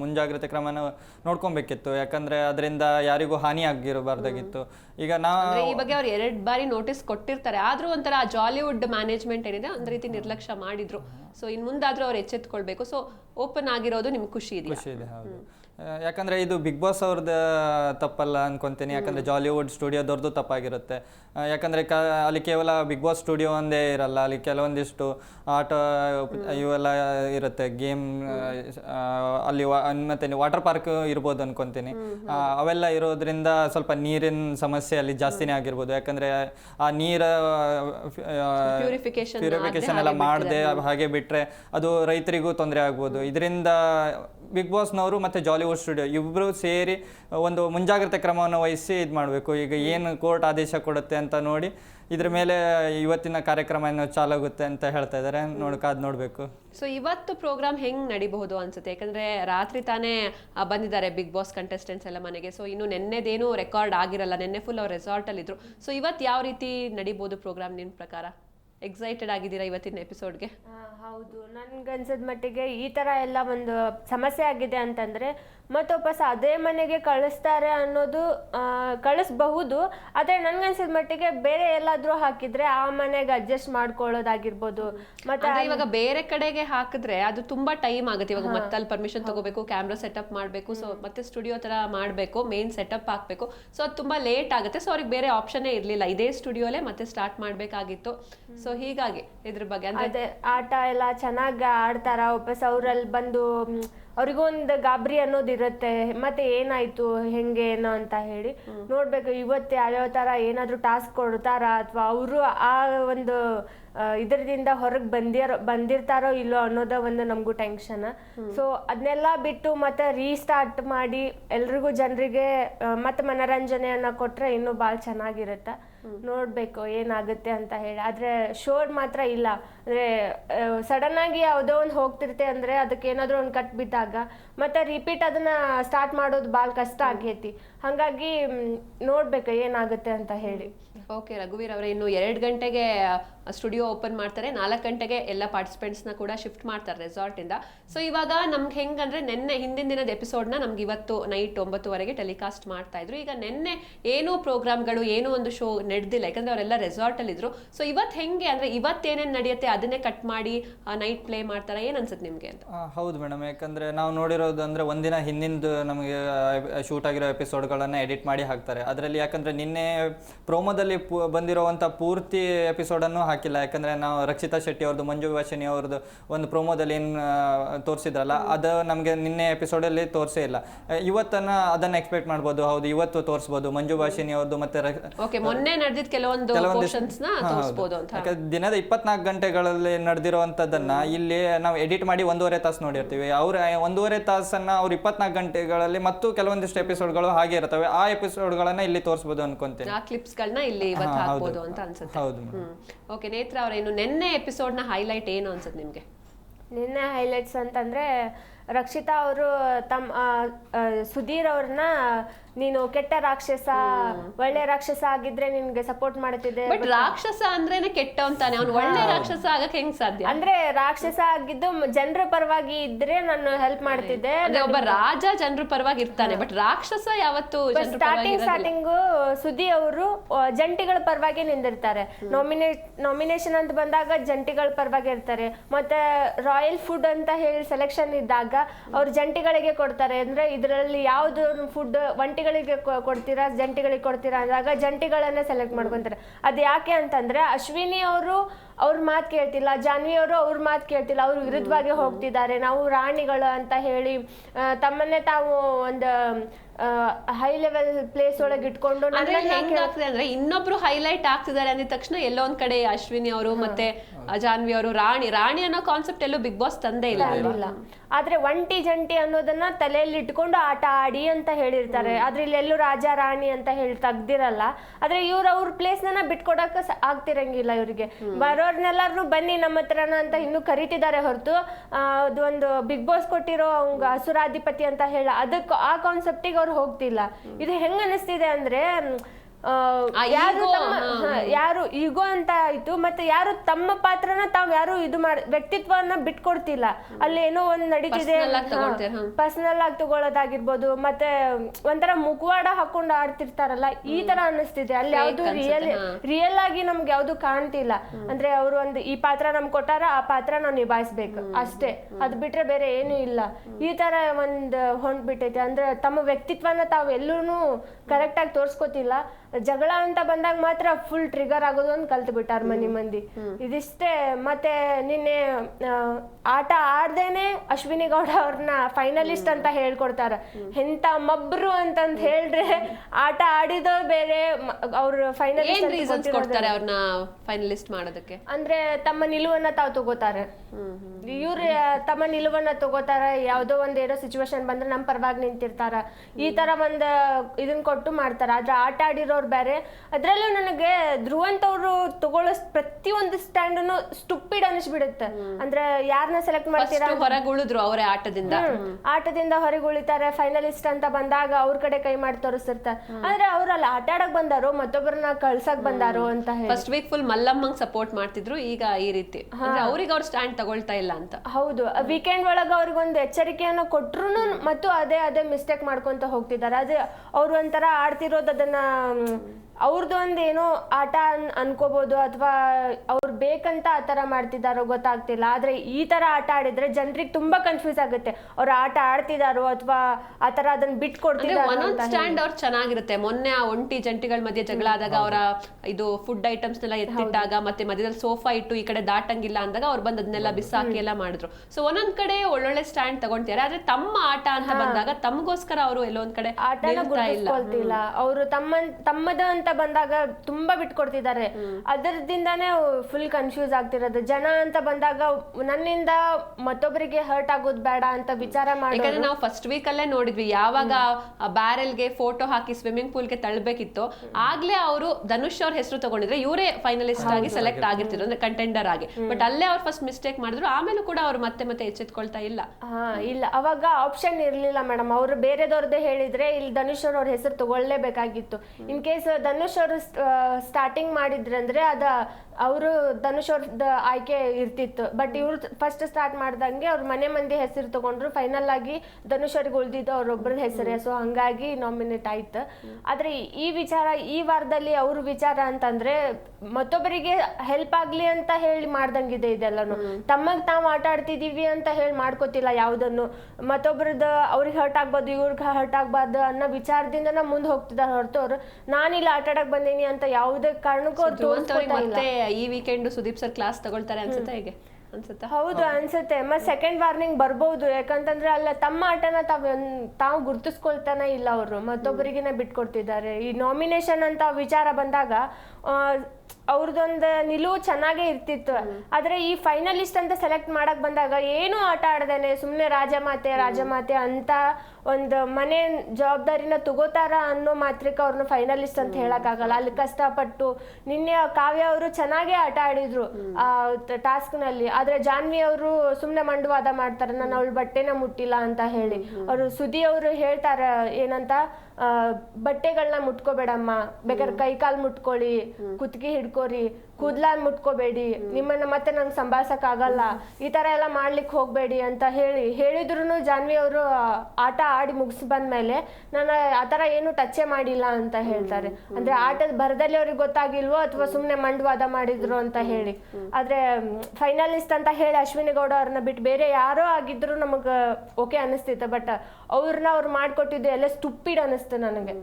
ಮುಂಜಾಗ್ರತೆ ಕ್ರಮನ ನೋಡ್ಕೊಬೇಕಿತ್ತು. ಯಾಕಂದರೆ ಅದರಿಂದ ಯಾರಿಗೂ ಹಾನಿ ಆಗಿರಬಾರ್ದಾಗಿತ್ತು ಈಗ ನಾವು ಅಂದ್ರೆ ಈ ಬಗ್ಗೆ ಅವ್ರು ಎರಡ್ ಬಾರಿ ನೋಟಿಸ್ ಕೊಟ್ಟಿರ್ತಾರೆ. ಆದ್ರೂ ಒಂಥರ ಜಾಲಿವುಡ್ ಮ್ಯಾನೇಜ್ಮೆಂಟ್ ಏನಿದೆ ಒಂದ್ ರೀತಿ ನಿರ್ಲಕ್ಷ್ಯ ಮಾಡಿದ್ರು. ಸೊ ಇನ್ ಮುಂದಾದ್ರೂ ಅವ್ರು ಎಚ್ಚೆತ್ಕೊಳ್ಬೇಕು. ಸೊ ಓಪನ್ ಆಗಿರೋದು ನಿಮ್ಗೆ ಖುಷಿ ಇದೆ ಖುಷಿ ಇದೆ ಹೌದು. ಯಾಕಂದ್ರೆ ಇದು ಬಿಗ್ ಬಾಸ್ ಅವ್ರದ್ದು ತಪ್ಪಲ್ಲ ಅನ್ಕೊಂತೀನಿ. ಯಾಕಂದ್ರೆ ಜಾಲಿವುಡ್ ಸ್ಟುಡಿಯೋದವ್ರದ್ದು ತಪ್ಪಾಗಿರುತ್ತೆ. ಯಾಕಂದ್ರೆ ಕ ಅಲ್ಲಿ ಕೇವಲ ಬಿಗ್ ಬಾಸ್ ಸ್ಟುಡಿಯೋ ಒಂದೇ ಇರಲ್ಲ. ಅಲ್ಲಿ ಕೆಲವೊಂದಿಷ್ಟು ಆಟ ಇವೆಲ್ಲ ಇರುತ್ತೆ. ಗೇಮ್ ಅಲ್ಲಿ ಮತ್ತೆ ವಾಟರ್ ಪಾರ್ಕ್ ಇರ್ಬೋದು ಅನ್ಕೊಂತೀನಿ. ಅವೆಲ್ಲ ಇರೋದ್ರಿಂದ ಸ್ವಲ್ಪ ನೀರಿನ ಸಮಸ್ಯೆ ಅಲ್ಲಿ ಜಾಸ್ತಿನೇ ಆಗಿರ್ಬೋದು. ಯಾಕಂದ್ರೆ ಆ ನೀರ ಪ್ಯೂರಿಫಿಕೇಶನ್ ಎಲ್ಲ ಮಾಡದೆ ಹಾಗೆ ಬಿಟ್ರೆ ಅದು ರೈತರಿಗೂ ತೊಂದರೆ ಆಗ್ಬೋದು. ಇದರಿಂದ ಬಿಗ್ ಬಾಸ್ನವರು ಮತ್ತು ಜಾಲಿವುಡ್ ಸ್ಟುಡಿಯೋ ಇಬ್ಬರು ಸೇರಿ ಒಂದು ಮುಂಜಾಗ್ರತೆ ಕ್ರಮವನ್ನು ವಹಿಸಿ ಇದು ಮಾಡಬೇಕು. ಈಗ ಏನು ಕೋರ್ಟ್ ಆದೇಶ ಕೊಡುತ್ತೆ ಅಂತ ನೋಡಿ, ಇದ್ರ ಮೇಲೆ ಇವತ್ತಿನ ಕಾರ್ಯಕ್ರಮ ಏನು ಚಾಲಾಗುತ್ತೆ ಅಂತ ಹೇಳ್ತಾ ಇದ್ದಾರೆ ಅದು ನೋಡಬೇಕು. ಸೊ ಇವತ್ತು ಪ್ರೋಗ್ರಾಮ್ ಹೆಂಗೆ ನಡಿಬಹುದು ಅನ್ಸುತ್ತೆ? ಯಾಕಂದ್ರೆ ರಾತ್ರಿ ತಾನೇ ಬಂದಿದ್ದಾರೆ ಬಿಗ್ ಬಾಸ್ ಕಂಟೆಸ್ಟೆಂಟ್ಸ್ ಎಲ್ಲ ಮನೆಗೆ. ಸೊ ಇನ್ನು ನೆನ್ನೆದೇನು ರೆಕಾರ್ಡ್ ಆಗಿರಲ್ಲ. ನೆನ್ನೆ ಫುಲ್ ಅವ್ರು ರೆಸಾರ್ಟ್ ಅಲ್ಲಿ ಇದ್ರು ಸೊ ಇವತ್ತು ಯಾವ ರೀತಿ ನಡಿಬಹುದು ಪ್ರೋಗ್ರಾಮ್ ನಿಮ್ಮ ಪ್ರಕಾರ? ಎಕ್ಸೈಟೆಡ್ ಆಗಿದ್ದೀರಾ ಇವತ್ತಿನ ಎಪಿಸೋಡ್ಗೆ ಹೌದು. ನನ್ಗನ್ಸದ ಮಟ್ಟಿಗೆ ಈ ತರ ಎಲ್ಲ ಒಂದು ಸಮಸ್ಯೆ ಆಗಿದೆ ಅಂತಂದ್ರೆ ಮತ್ತೆ ವಾಪಸ್ ಅದೇ ಮನೆಗೆ ಕಳಿಸ್ತಾರೆ ಅನ್ನೋದು ಆ, ಕಳಿಸ್ಬಹುದು. ಆದರೆ ನನ್ಗನ್ಸಿದ ಮಟ್ಟಿಗೆ ಬೇರೆ ಎಲ್ಲಾದರೂ ಹಾಕಿದ್ರೆ ಆ ಮನೆಗೆ ಅಡ್ಜಸ್ಟ್ ಮಾಡ್ಕೊಳ್ಳೋದಾಗಿರ್ಬೋದು. ಮತ್ತೆ ಇವಾಗ ಬೇರೆ ಕಡೆಗೆ ಹಾಕಿದ್ರೆ ಅದು ತುಂಬಾ ಟೈಮ್ ಆಗುತ್ತೆ. ಇವಾಗ ಮತ್ತೆ ಅಲ್ಲಿ ಪರ್ಮಿಷನ್ ತಗೋಬೇಕು ಕ್ಯಾಮ್ರಾ ಸೆಟಪ್ ಮಾಡಬೇಕು. ಸೊ ಮತ್ತೆ ಸ್ಟುಡಿಯೋ ತರ ಮಾಡಬೇಕು ಮೇನ್ ಸೆಟಪ್ ಹಾಕ್ಬೇಕು. ಸೊ ಅದು ತುಂಬಾ ಲೇಟ್ ಆಗುತ್ತೆ. ಸೊ ಅವ್ರಿಗೆ ಬೇರೆ ಆಪ್ಷನ್ ಇರಲಿಲ್ಲ. ಇದೇ ಸ್ಟುಡಿಯೋಲೇ ಮತ್ತೆ ಸ್ಟಾರ್ಟ್ ಮಾಡ್ಬೇಕಾಗಿತ್ತು. ಸೊ ಹೀಗಾಗಿ ಇದ್ರ ಬಗ್ಗೆ ಅಂದ್ರೆ ಅದೇ ಆಟ ಎಲ್ಲ ಚೆನ್ನಾಗಿ ಆಡ್ತಾರ? ವಾಪಸ್ ಅವ್ರಲ್ಲಿ ಬಂದು ಮ್, ಅವ್ರಿಗೂ ಒಂದು ಗಾಬರಿ ಅನ್ನೋದು ಇರುತ್ತೆ. ಮತ್ತೆ ಏನಾಯ್ತು? ಹೆಂಗೆ ಏನೋ ಅಂತ ಹೇಳಿ. ನೋಡ್ಬೇಕು ಇವತ್ತು ಯಾವ್ಯಾವ ತರ ಏನಾದ್ರೂ ಟಾಸ್ಕ್ ಕೊಡ್ತಾರ? ಅಥವಾ ಅವರು ಆ ಒಂದು ಆ, ಇದರಿಂದ ಹೊರಗೆ ಬಂದಿರೋ ಬಂದಿರ್ತಾರೋ ಇಲ್ಲೋ ಅನ್ನೋದ ಒಂದು ನಮಗೂ ಟೆನ್ಷನ್ ಸೊ ಅದನ್ನೆಲ್ಲ ಬಿಟ್ಟು ಮತ್ತೆ ರೀಸ್ಟಾರ್ಟ್ ಮಾಡಿ ಎಲ್ರಿಗೂ ಜನರಿಗೆ ಮತ್ತೆ ಮನರಂಜನೆಯನ್ನ ಕೊಟ್ರೆ ಇನ್ನೂ ಭಾಳ ಚೆನ್ನಾಗಿರುತ್ತೆ. ನೋಡ್ಬೇಕು ಏನಾಗುತ್ತೆ ಅಂತ ಹೇಳಿ. ಆದ್ರೆ ಶೋರ್ ಮಾತ್ರ ಇಲ್ಲ. ಅಂದ್ರೆ ಸಡನ್ ಆಗಿ ಯಾವುದೋ ಒಂದು ಹೋಗ್ತಿರ್ತೆ ಅಂದ್ರೆ ಅದಕ್ಕೆ ಏನಾದರೂ ಒಂದು ಕಟ್ ಬಿದ್ದಾಗ ಮತ್ತೆ ರಿಪೀಟ್ ಅದನ್ನ ಸ್ಟಾರ್ಟ್ ಮಾಡೋದು ಭಾಳ ಕಷ್ಟ ಆಗೈತಿ. ಹಾಗಾಗಿ ನೋಡ್ಬೇಕು ಏನಾಗುತ್ತೆ ಅಂತ ಹೇಳಿ. ಓಕೆ ರಘುವೀರ್ ಅವರೇ ಇನ್ನು ಎರಡು ಗಂಟೆಗೆ ಸ್ಟುಡಿಯೋ ಓಪನ್ ಮಾಡ್ತಾರೆ. ನಾಲ್ಕು ಗಂಟೆಗೆ ಎಲ್ಲ ಪಾರ್ಟಿಸಿಪೆಂಟ್ಸ್ನ ಕೂಡ ಶಿಫ್ಟ್ ಮಾಡ್ತಾರೆ ರೆಸಾರ್ಟಿಂದ ಸೊ ಇವಾಗ ನಮ್ಗೆ ಹೆಂಗಂದ್ರೆ ನಿನ್ನೆ ಹಿಂದಿನ ದಿನದ ಎಪಿಸೋಡ್ನ ನಮ್ಗೆ ಇವತ್ತು ನೈಟ್ ಒಂಬತ್ತುವರೆಗೆ ಟೆಲಿಕಾಸ್ಟ್ ಮಾಡ್ತಾ ಇದ್ರು. ಈಗ ನಿನ್ನೆ ಏನೂ ಪ್ರೋಗ್ರಾಮ್ಗಳು ಏನೂ ಒಂದು ಶೋ ನಡೆದಿಲ್ಲ. ಯಾಕಂದ್ರೆ ಅವರೆಲ್ಲ ರೆಸಾರ್ಟಲ್ಲಿ ಇದ್ರು. ಸೊ ಇವತ್ತು ಹೆಂಗೆ ಅಂದ್ರೆ ಇವತ್ತೇನೇನು ನಡೆಯುತ್ತೆ ಅದನ್ನೇ ಕಟ್ ಮಾಡಿ ನೈಟ್ ಪ್ಲೇ ಮಾಡ್ತಾರೆ? ಏನು ಅನ್ಸುತ್ತೆ ನಿಮಗೆ ಅಂತ? ಹೌದು ಮೇಡಮ್. ಯಾಕಂದ್ರೆ ನಾವು ನೋಡಿರೋದು ಅಂದ್ರೆ ಒಂದಿನ ಹಿಂದಿನದು ನಮಗೆ ಶೂಟ್ ಆಗಿರೋ ಎಪಿಸೋಡ್ಗಳನ್ನು ಎಡಿಟ್ ಮಾಡಿ ಹಾಕ್ತಾರೆ. ಅದರಲ್ಲಿ ಯಾಕಂದರೆ ನಿನ್ನೆ ಪ್ರೋಮೋದಲ್ಲಿ ಬಂದಿರೋವಂಥ ಪೂರ್ತಿ ಎಪಿಸೋಡನ್ನು ಹಾಕಿಲ್ಲ. ಯಾಕಂದ್ರೆ ನಾವು ರಕ್ಷಿತಾ ಶೆಟ್ಟಿ ಅವ್ರದ್ದು ಮಂಜು ವಿಭಾಷಣಿ ಅವ್ರದ್ದು ಒಂದು ಪ್ರೋಮೋದಲ್ಲಿ ಏನು ತೋರಿಸಿದ್ರಲ್ಲ ಅದು ನಮಗೆ ನಿನ್ನೆ ಎಪಿಸೋಡಲ್ಲಿ ತೋರಿಸೇ ಇಲ್ಲ. ಇವತ್ತನ್ನ ಅದನ್ನ ಎಕ್ಸ್ಪೆಕ್ಟ್ ಮಾಡ್ಬೋದು. ಹೌದು ಇವತ್ತು ತೋರಿಸ್ಬೋದು. ಮಂಜು ಭಾಷಿನಿ ಅವ್ರದ್ದು ಮತ್ತೆ ಮೊನ್ನೆ ನಡೆದಿದ್ದ ಕೆಲವೊಂದು ಯಾಕಂದ್ರೆ ದಿನದ ಇಪ್ಪತ್ನಾಲ್ಕು ಗಂಟೆಗಳಲ್ಲಿ ನಡೆದಿರುವಂಥದ್ದನ್ನು ಇಲ್ಲಿ ನಾವು ಎಡಿಟ್ ಮಾಡಿ ಒಂದೂವರೆ ತಾಸು ನೋಡಿರ್ತೀವಿ. ಅವ್ರ ಒಂದೂವರೆ ತಾಸನ್ನ ಅವ್ರ ಇಪ್ಪತ್ನಾಲ್ಕು ಗಂಟೆಗಳಲ್ಲಿ ಮತ್ತು ಕೆಲವೊಂದಿಷ್ಟು ಎಪಿಸೋಡ್ಗಳು ಹಾಗೆ ಇರ್ತವೆ. ಆ ಎಪಿಸೋಡ್ಗಳನ್ನ ಇಲ್ಲಿ ತೋರಿಸ್ಬೋದು ಅನ್ಕೊಂತೀನಿ. ಕ್ಲಿಪ್ಸ್ಗಳನ್ನ ಇಲ್ಲಿ ಇವತ್ತು. ಹಾಕ್ಬೋದು ಅಂತ ಅನ್ಸುತ್ತೆ. ಹೌದು ಓಕೆ, ನೇತ್ರ ಅವರ, ಇನ್ನು ನಿನ್ನೆ ಎಪಿಸೋಡ್ನ ಹೈಲೈಟ್ ಏನು ಅನ್ಸುತ್ತೆ ನಿಮಗೆ? ನಿನ್ನೆ ಹೈಲೈಟ್ಸ್ ಅಂತಂದ್ರೆ ರಕ್ಷಿತಾ ಅವರು ತಮ್ಮ ಸುಧೀರ್ ಅವ್ರನ್ನ ನೀನು ಕೆಟ್ಟ ರಾಕ್ಷಸ ಒಳ್ಳೆ ರಾಕ್ಷಸ ಆಗಿದ್ರೆ ನಿನ್ಗೆ ಸಪೋರ್ಟ್ ಮಾಡ್ತಿದ್ದೆ ಬಟ್ ರಾಕ್ಷಸ ಅಂದ್ರೇನೆ ಕೆಟ್ಟ ಅಂತಾನೆ. ಅವ್ನು ಒಳ್ಳೆ ರಾಕ್ಷಸ ಆಗಕ್ಕೆ ಹೆಂಗ್ ಸಾಧ್ಯ? ಅಂದ್ರೆ ರಾಕ್ಷಸ ಆಗಿದ್ದು ಜನರ ಪರವಾಗಿ ಇದ್ರೆ ನಾನು ಹೆಲ್ಪ್ ಮಾಡ್ತಿದ್ದೆ. ಅಂದ್ರೆ ಒಬ್ಬ ರಾಜ ಜನರ ಪರವಾಗಿ ಇರ್ತಾನೆ. ಬಟ್ ರಾಕ್ಷಸ ಯಾವತ್ತು ಸ್ಟಾರ್ಟಿಂಗ್ ಸ್ಟಾರ್ಟಿಂಗ್ ಸುದಿ ಅವರು ಜಂಟಿಗಳ ಪರವಾಗಿ ನಿಂದಿರ್ತಾರೆ. ನಾಮಿನೇಟ್ ನಾಮಿನೇಷನ್ ಅಂತ ಬಂದಾಗ ಜಂಟಿಗಳ ಪರವಾಗಿ ಇರ್ತಾರೆ. ಮತ್ತೆ ರಾಯಲ್ ಫುಡ್ ಅಂತ ಹೇಳಿ ಸೆಲೆಕ್ಷನ್ ಇದ್ದಾಗ ಅವ್ರು ಜಂಟಿಗಳಿಗೆ ಕೊಡ್ತಾರೆ. ಅಂದ್ರೆ ಇದರಲ್ಲಿ ಯಾವ್ದು ಫುಡ್ ಕೊ- ಕೊಡ್ತೀರಾ ಜಂಟಿಗಳಿಗೆ ಕೊಡ್ತೀರಾ ಅಂದಾಗ ಜಂಟಿಗಳನ್ನೇ ಸೆಲೆಕ್ಟ್ ಮಾಡ್ಕೊಂತಾರೆ. ಅದು ಯಾಕೆ ಅಂತಂದ್ರೆ ಅಶ್ವಿನಿ ಅವರು ಅವ್ರ ಮಾತು ಕೇಳ್ತಿಲ್ಲ ಜಾನ್ವಿ ಅವರು ಅವ್ರ ಮಾತು ಕೇಳ್ತಿಲ್ಲ ಅವ್ರ ವಿರುದ್ಧವಾಗಿ ಹೋಗ್ತಿದ್ದಾರೆ. ನಾವು ರಾಣಿಗಳು ಅಂತ ಹೇಳಿ ತಮ್ಮನ್ನೇ ತಾವು ಒಂದು ಹೈ ಲೆವೆಲ್ ಪ್ಲೇಸ್ ಒಳಗೆ ಇಟ್ಕೊಂಡು ಅಂದ್ರೆ ಇನ್ನೊಬ್ರು ಹೈಲೈಟ್ ಆಗ್ತಿದ್ದಾರೆ ಅಂದಿದ ತಕ್ಷಣ ಎಲ್ಲೋ ಒಂದ್ ಕಡೆ ಅಶ್ವಿನಿ ಅವರು ಮತ್ತೆ ಜಾನ್ವಿ ಅವರು ರಾಣಿ. ರಾಣಿ ಅನ್ನೋ ಕಾನ್ಸೆಪ್ಟ್ ಎಲ್ಲೂ ಬಿಗ್ ಬಾಸ್ ತಂದೆ ಇಲ್ಲ ಆದ್ರೆ ಒಂಟಿ ಜಂಟಿ ಅನ್ನೋದನ್ನ ತಲೆಯಲ್ಲಿ ಇಟ್ಕೊಂಡು ಆಟ ಆಡಿ ಅಂತ ಹೇಳಿರ್ತಾರೆ. ಆದ್ರೆ ಇಲ್ಲಿ ಎಲ್ಲೂ ರಾಜ ರಾಣಿ ಅಂತ ಹೇಳಿ ತೆಗ್ದಿರಲ್ಲ. ಆದ್ರೆ ಇವ್ರ ಅವ್ರ ಪ್ಲೇಸ್ನ ಬಿಟ್ಕೊಡಕ್ ಆಗ್ತಿರಂಗಿಲ್ಲ ಇವ್ರಿಗೆ. ಬರೋರ್ನೆಲ್ಲಾರು ಬನ್ನಿ ನಮ್ಮ ಹತ್ರನ ಅಂತ ಇನ್ನೂ ಕರೀತಿದ್ದಾರೆ ಹೊರತು. ಅದೊಂದು ಬಿಗ್ ಬಾಸ್ ಕೊಟ್ಟಿರೋ ಅವಂಗ ಅಸುರಾಧಿಪತಿ ಅಂತ ಹೇಳ ಅದಕ್ಕೆ ಆ ಕಾನ್ಸೆಪ್ಟಿಗೆ ಅವ್ರು ಹೋಗ್ತಿಲ್ಲ. ಇದು ಹೆಂಗ ಅನಿಸ್ತಿದೆ ಅಂದ್ರೆ ಯಾರು ತಮ್ಮ ಯಾರು ಈಗೋ ಅಂತ ಆಯ್ತು ಮತ್ತೆ ಯಾರು ತಮ್ಮ ಪಾತ್ರನ ತಾವ್ ಯಾರು ಇದು ಮಾಡ ವ್ಯಕ್ತಿತ್ವನ ಬಿಟ್ಕೊಡ್ತಿಲ್ಲ. ಅಲ್ಲಿ ಏನೋ ಒಂದ್ ನಡೀತಿದೆ. ಪರ್ಸನಲ್ ಆಗಿ ತಗೊಳ್ಳೋದಾಗಿರ್ಬೋದು ಮತ್ತೆ ಒಂಥರ ಮುಖವಾಡ ಹಾಕೊಂಡು ಆಡ್ತಿರ್ತಾರಲ್ಲ ಈ ತರ ಅನಿಸ್ತಿದೆ ಅಲ್ಲಿ ಯಾವ್ದು ರಿಯಲ್ ರಿಯಲ್ ಆಗಿ ನಮ್ಗೆ ಯಾವ್ದು ಕಾಣ್ತಿಲ್ಲ. ಅಂದ್ರೆ ಅವ್ರು ಒಂದು ಈ ಪಾತ್ರ ನಮ್ ಕೊಟ್ಟಾರ ಆ ಪಾತ್ರ ನಾವ್ ನಿಭಾಯಿಸ್ಬೇಕು. ಅಷ್ಟೇ. ಅದ್ ಬಿಟ್ರೆ ಬೇರೆ ಏನು ಇಲ್ಲ. ಈ ತರ ಒಂದ್ ಹೊಂಟ್ಬಿಟ್ಟೈತೆ. ಅಂದ್ರೆ ತಮ್ಮ ವ್ಯಕ್ತಿತ್ವನ ತಾವ್ ಎಲ್ಲೂನು ಕರೆಕ್ಟ್ ಆಗಿ ತೋರ್ಸ್ಕೊತಿಲ್ಲ. ಜಗಳ ಅಂತ ಬಂದಾಗ ಮಾತ್ರ ಫುಲ್ ಟ್ರಿಗರ್ ಆಗೋದು ಅಂತ ಕಲ್ತು ಬಿಟ್ಟಾರ ಮನಿ ಮಂದಿ. ಇದಿಷ್ಟೇ ಮತ್ತೆ ನಿನ್ನೆ ಆಟ ಆಡ್ದೇನೆ ಅಶ್ವಿನಿ ಗೌಡ ಅವ್ರನ್ನ ಫೈನಲಿಸ್ಟ್ ಅಂತ ಹೇಳ್ಕೊಡ್ತಾರ. ಎಂತ ಮಬ್ರು ಅಂತಂದ್ ಹೇಳ್ರೆ ಆಟ ಆಡಿದೋ ಬೇರೆ ಅವ್ರ ಫೈನಲಿಸ್ಟ್ ಕೊಡ್ತಾರೆ ಅವ್ರನ್ನ ಫೈನಲಿಸ್ಟ್ ಮಾಡೋದಕ್ಕೆ? ಅಂದ್ರೆ ತಮ್ಮ ನಿಲುವನ್ನ ತಾವು ತಗೋತಾರೆ. ಇವ್ರ ತಮ್ಮ ನಿಲುವನ್ನ ತಗೋತಾರ ಯಾವ್ದೋ ಒಂದ್ ಏನೋ ಸಿಚುವೇಶನ್ ಬಂದ್ರೆ ನಮ್ ಪರವಾಗಿ ನಿಂತಿರ್ತಾರ. ಈ ತರ ಒಂದ್ ಇದನ್ ಕೊಟ್ಟು ಮಾಡ್ತಾರ. ಆದ್ರೆ ಆಟ ಆಡಿರೋರ್ ಬೇರೆ ಅದರಲ್ಲೂ ನನಗೆ ಧ್ರುವಂತ ಅವರು ತಗೊಳ್ಳೋ ಪ್ರತಿಯೊಂದು ಸ್ಟ್ಯಾಂಡನ್ನು ಸ್ಟುಪಿಡ್ ಅನಿಸ್ಬಿಡುತ್ತೆ. ಅಂದ್ರೆ ಯಾರನ್ನ ಸೆಲೆಕ್ಟ್ ಮಾಡ್ತೀರಾ? ಫಸ್ಟ್ ಹೊರಗೆ ಉಳಿದ್ರು ಅವರೇ ಆಟದಿಂದ. ಆಟದಿಂದ ಹೊರಗೆ ಉಳಿತಾರೆ ಫೈನಲಿಸ್ಟ್ ಅಂತ ಬಂದಾಗ ಅವ್ರ ಕಡೆ ಕೈ ಮಾಡಿ ತೋರಿಸಿರ್ತಾರೆ ಅಂದ್ರೆ ಅವ್ರು ಅಲ್ಲಿ ಆಟ ಆಡಕ್ ಬಂದಾರೋ ಮತ್ತೊಬ್ಬರನ್ನ ಕಳ್ಸಕ್ ಬಂದಾರೋ ಅಂತ ಹೇಳಿ. ಫಸ್ಟ್ ವೀಕ್ ಫುಲ್ ಮಲ್ಲಮ್ಮಂಗ್ ಸಪೋರ್ಟ್ ಮಾಡ್ತಿದ್ರು ಈಗ ಈ ರೀತಿ. ಅಂದ್ರೆ ಅವ್ರಿಗೆ ಅವ್ರ ಸ್ಟ್ಯಾಂಡ್ ತಗೊಳ್ತಾ ಇಲ್ಲ ಅಂತ. ಹೌದು. ವೀಕೆಂಡ್ ಒಳಗೆ ಅವ್ರಿಗೊಂದು ಎಚ್ಚರಿಕೆಯನ್ನು ಕೊಟ್ರು ಮತ್ತು ಅದೇ ಅದೇ ಮಿಸ್ಟೇಕ್ ಮಾಡ್ಕೊಂತ ಹೋಗ್ತಿದ್ದಾರೆ. ಅದೇ ಅವ್ರು ಒಂಥರ ಆಡ್ತಿರೋದು ಅದನ್ನ ಮ್, ಅವ್ರದ್ದು ಒಂದು ಏನೋ ಆಟ ಅನ್ ಅನ್ಕೋಬಹುದು ಅಥವಾ ಅವ್ರು ಬೇಕಂತ ಆ ಥರ ಮಾಡ್ತಿದ್ದಾರೋ ಗೊತ್ತಾಗ್ತಿಲ್ಲ. ಆದ್ರೆ ಈ ತರ ಆಟ ಆಡಿದ್ರೆ ಜನರಿಗೆ ತುಂಬಾ ಕನ್ಫ್ಯೂಸ್ ಆಗುತ್ತೆ. ಅವ್ರು ಆಟ ಆಡ್ತಿದಾರೋ ಅಥವಾ ಆ ಥರ ಅದನ್ನ ಒಂದೊಂದ್ ಅಂತ ಸ್ಟ್ಯಾಂಡ್ ಅವ್ರು ಚೆನ್ನಾಗಿರುತ್ತೆ. ಮೊನ್ನೆ ಆ ಒಂಟಿ ಜಂಟಿಗಳ ಮಧ್ಯೆ ಜಗಳ ಆದಾಗ ಅವರ ಇದು ಫುಡ್ ಐಟಮ್ಸ್ ನೆಲ್ಲ ಎತ್ತಿಟ್ಟಾಗ ಮತ್ತೆ ಮಧ್ಯದಲ್ಲಿ ಸೋಫಾ ಇಟ್ಟು ಈ ಕಡೆ ದಾಟಂಗಿಲ್ಲ ಅಂದಾಗ ಅವ್ರು ಬಂದ್ ಅದನ್ನೆಲ್ಲ ಬಿಸಾಕಿ ಎಲ್ಲ ಮಾಡಿದ್ರು. ಸೊ ಒಂದೊಂದ್ ಕಡೆ ಒಳ್ಳೊಳ್ಳೆ ಸ್ಟ್ಯಾಂಡ್ ತಗೊಂತಾರೆ ಆದ್ರೆ ತಮ್ಮ ಆಟ ಅಂತ ಬಂದಾಗ ತಮಗೋಸ್ಕರ ಅವರು ಎಲ್ಲೊಂದ್ ಒಂದ್ ಕಡೆ ಆಟ ಇಲ್ಲ. ಅವರು ತಮ್ಮ ತಮ್ಮದ ಅಂತ ಬಂದಾಗ ತುಂಬಾ ಬಿಟ್ಕೊಡ್ತಿದ್ದಾರೆ. ಅದರದಿಂದಾನೇ ಫುಲ್ ಕನ್ಫ್ಯೂಸ್ ಆಗ್ತಿರೋದು. ಜನ ಅಂತ ಬಂದಾಗ ನನ್ನಿಂದ ಮತ್ತೊಬ್ಬರಿಗೆ ಹರ್ಟ್ ಆಗೋದು ಬೇಡ ಅಂತ ವಿಚಾರ ಮಾಡಿ ಯಾಕಂದ್ರೆ ನಾವು ಫಸ್ಟ್ ವೀಕ್ ಅಲ್ಲೇ ನೋಡಿದ್ವಿ ಯಾವಾಗ ಬ್ಯಾರೆಲ್ಗೆ ಫೋಟೋ ಹಾಕಿ ಸ್ವಿಮ್ಮಿಂಗ್ ಪೂಲ್ಗೆ ತಳ್ಳಬೇಕಿತ್ತು ಆಗ್ಲೇ ಅವರು ಧನುಷ್ ಅವ್ರ ಹೆಸರು ತಗೊಂಡಿದ್ರೆ ಇವರೇ ಫೈನಲಿಸ್ಟ್ ಆಗಿ ಸೆಲೆಕ್ಟ್ ಆಗಿರ್ತಿದ್ರು ಅಂದ್ರೆ ಕಂಟೆಂಡರ್ ಆಗಿ. ಬಟ್ ಅಲ್ಲೇ ಅವ್ರು ಫಸ್ಟ್ ಮಿಸ್ಟೇಕ್ ಮಾಡಿದ್ರು ಆಮೇಲೂ ಕೂಡ ಅವ್ರು ಮತ್ತೆ ಮತ್ತೆ ಎಚ್ಚೆತ್ಕೊಳ್ತಾ ಇಲ್ಲ. ಹಾ ಇಲ್ಲ. ಅವಾಗ ಆಪ್ಷನ್ ಇರ್ಲಿಲ್ಲ ಮೇಡಮ್ ಅವರು ಬೇರೆದವ್ರದ್ದೇ ಹೇಳಿದ್ರೆ ಇಲ್ಲಿ ಧನುಷ್ ಅವ್ರ ಹೆಸರು ತಗೊಳ್ಳೇಬೇಕಾಗಿತ್ತು. ಇನ್ ಕೇಸ್ ಧನುಷ್ ಧನುಷ್ ಅವರು ಸ್ಟಾರ್ಟಿಂಗ್ ಮಾಡಿದ್ರಂದ್ರೆ ಅದ ಅವರು ಧನುಷ್ ಅವ್ರದ್ದು ಆಯ್ಕೆ ಇರ್ತಿತ್ತು. ಬಟ್ ಇವ್ರು ಫಸ್ಟ್ ಸ್ಟಾರ್ಟ್ ಮಾಡ್ದಂಗೆ ಅವ್ರ ಮನೆ ಮಂದಿ ಹೆಸರು ತಗೊಂಡ್ರು. ಫೈನಲ್ ಆಗಿ ಧನುಷ್ ಅವ್ರಿಗೆ ಉಳ್ದಿದ್ದು ಅವ್ರೊಬ್ಬರದ ಹೆಸರೇ. ಸೊ ಹಂಗಾಗಿ ನಾಮಿನೇಟ್ ಆಯ್ತು. ಆದ್ರೆ ಈ- ಈ ವಿಚಾರ ಈ ವಾರದಲ್ಲಿ ಅವ್ರ ವಿಚಾರ ಅಂತಂದ್ರೆ ಮತ್ತೊಬ್ಬರಿಗೆ ಹೆಲ್ಪ್ ಆಗ್ಲಿ ಅಂತ ಹೇಳಿ ಮಾಡ್ದಂಗಿದೆ ಇದೆಲ್ಲನು. ತಮ್ಮಗ್ ತಾವ್ ಆಟ ಆಡ್ತಿದೀವಿ ಅಂತ ಹೇಳಿ ಮಾಡ್ಕೋತಿಲ್ಲ ಯಾವ್ದನ್ನು. ಮತ್ತೊಬ್ಬರದ ಅವ್ರಿಗೆ ಹರ್ಟ್ ಆಗ್ಬಾರ್ದು ಇವ್ರಿಗೆ ಹರ್ಟ್ ಆಗ್ಬಾರ್ದು ಅನ್ನೋ ವಿಚಾರದಿಂದನ ಮುಂದೆ ಹೋಗ್ತಿದ್ದಾರೆ ಹೊರತು ಅವ್ರು. ನಾನಿಲ್ಲ ಆಟ ಆಡಕ್ ಬಂದೀನಿ ಅಂತ ಯಾವುದೇ ಕಾರಣಕ್ಕೂ ಅವ್ರು ತೋರಿಸ್ಕೊತಾ ಇಲ್ಲ. ಮತ್ತೆ ಈ ವೀಕೆಂಡ್ ಸುದೀಪ್ ಸರ್ ಕ್ಲಾಸ್ ತಗೊಳ್ತಾರೆ ಅನ್ಸುತ್ತೆ ಹೇಗೆ? ಅನ್ಸುತ್ತೆ? ಹೌದು ಅನ್ಸುತ್ತೆ. ಮತ್ತೆ ಸೆಕೆಂಡ್ ವಾರ್ನಿಂಗ್ ಬರ್ಬೋದು. ಯಾಕಂತಂದ್ರೆ ಅಲ್ಲ ತಮ್ಮ ಆಟನ ತಾವ್ ತಾವು ಗುರ್ತಿಸ್ಕೊಳ್ತಾನೆ ಇಲ್ಲ ಅವರು. ಮತ್ತೊಬ್ಬರಿಗಿನ ಬಿಟ್ಕೊಡ್ತಿದ್ದಾರೆ. ಈ ನಾಮಿನೇಷನ್ ಅಂತ ವಿಚಾರ ಬಂದಾಗ ಅವ್ರದೊಂದು ನಿಲುವು ಚೆನ್ನಾಗೇ ಇರ್ತಿತ್ತು. ಆದ್ರೆ ಈ ಫೈನಲಿಸ್ಟ್ ಅಂತ ಸೆಲೆಕ್ಟ್ ಮಾಡಕ್ ಬಂದಾಗ ಏನು ಆಟ ಆಡ್ದೇನೆ ಸುಮ್ನೆ ರಾಜಮಾತೆ ರಾಜಮಾತೆ ಅಂತ ಒಂದು ಮನೆ ಜವಾಬ್ದಾರಿನ ತಗೋತಾರ ಅನ್ನೋ ಮಾತ್ರಕ್ಕೆ ಅವ್ರನ್ನ ಫೈನಲಿಸ್ಟ್ ಅಂತ ಹೇಳಕ್ಕಾಗಲ್ಲ. ಅಲ್ಲಿ ಕಷ್ಟಪಟ್ಟು ನಿನ್ನೆ ಕಾವ್ಯ ಅವರು ಚೆನ್ನಾಗೇ ಆಟ ಆಡಿದ್ರು ಆ ಟಾಸ್ಕ್ನಲ್ಲಿ. ಆದ್ರೆ ಜಾನ್ವಿ ಅವರು ಸುಮ್ನೆ ಮಂಡುವಾದ ಮಾಡ್ತಾರೆ ನಾನು ಅವಳ ಬಟ್ಟೆನ ಮುಟ್ಟಿಲ್ಲ ಅಂತ ಹೇಳಿ. ಅವರು ಸುದಿ ಅವರು ಹೇಳ್ತಾರ ಏನಂತ ಆ, ಬಟ್ಟೆಗಳನ್ನ ಮುಟ್ಕೋಬೇಡಮ್ಮ. ಬೇಕಾದ್ರೆ ಕೈ ಕಾಲ್ ಮುಟ್ಕೊಳ್ಳಿ ಕುತ್ತಿಗೆ ಹಿಡ್ಕೋರಿ ಕೂದ್ಲ ಮುಟ್ಕೋಬೇಡಿ. ನಿಮ್ಮನ್ನ ಮತ್ತೆ ನಂಗೆ ಸಂಭಾಳ್ಸಕ್ ಆಗಲ್ಲ ಈ ತರ ಎಲ್ಲ ಮಾಡ್ಲಿಕ್ಕೆ ಹೋಗ್ಬೇಡಿ ಅಂತ ಹೇಳಿ. ಹೇಳಿದ್ರು ಜಾನ್ವಿ ಅವರು ಆಟ ಆಡಿ ಮುಗಿಸ್ ಬಂದ್ಮೇಲೆ ನಾನು ಆ ತರ ಏನು ಟಚ್ಚೇ ಮಾಡಿಲ್ಲ ಅಂತ ಹೇಳ್ತಾರೆ. ಅಂದ್ರೆ ಆಟದ ಭರದಲ್ಲಿ ಅವ್ರಿಗೆ ಗೊತ್ತಾಗಿಲ್ವೋ ಅಥವಾ ಸುಮ್ನೆ ಮಂಡವಾದ ಮಾಡಿದ್ರು ಅಂತ ಹೇಳಿ. ಆದ್ರೆ ಫೈನಲಿಸ್ಟ್ ಅಂತ ಹೇಳಿ ಅಶ್ವಿನಿ ಗೌಡ ಅವ್ರನ್ನ ಬಿಟ್ಟು ಬೇರೆ ಯಾರೋ ಆಗಿದ್ರು ನಮಗ್ ಓಕೆ ಅನಿಸ್ತಿತ್ತು. ಬಟ್ ಅವ್ರನ್ನ ಅವ್ರು ಮಾಡ್ಕೊಟ್ಟಿದ್ದು ಎಲ್ಲ ಸ್ಟುಪ್ಪಿಡ್ ಅನಿಸ್ತು ನನಗೆ.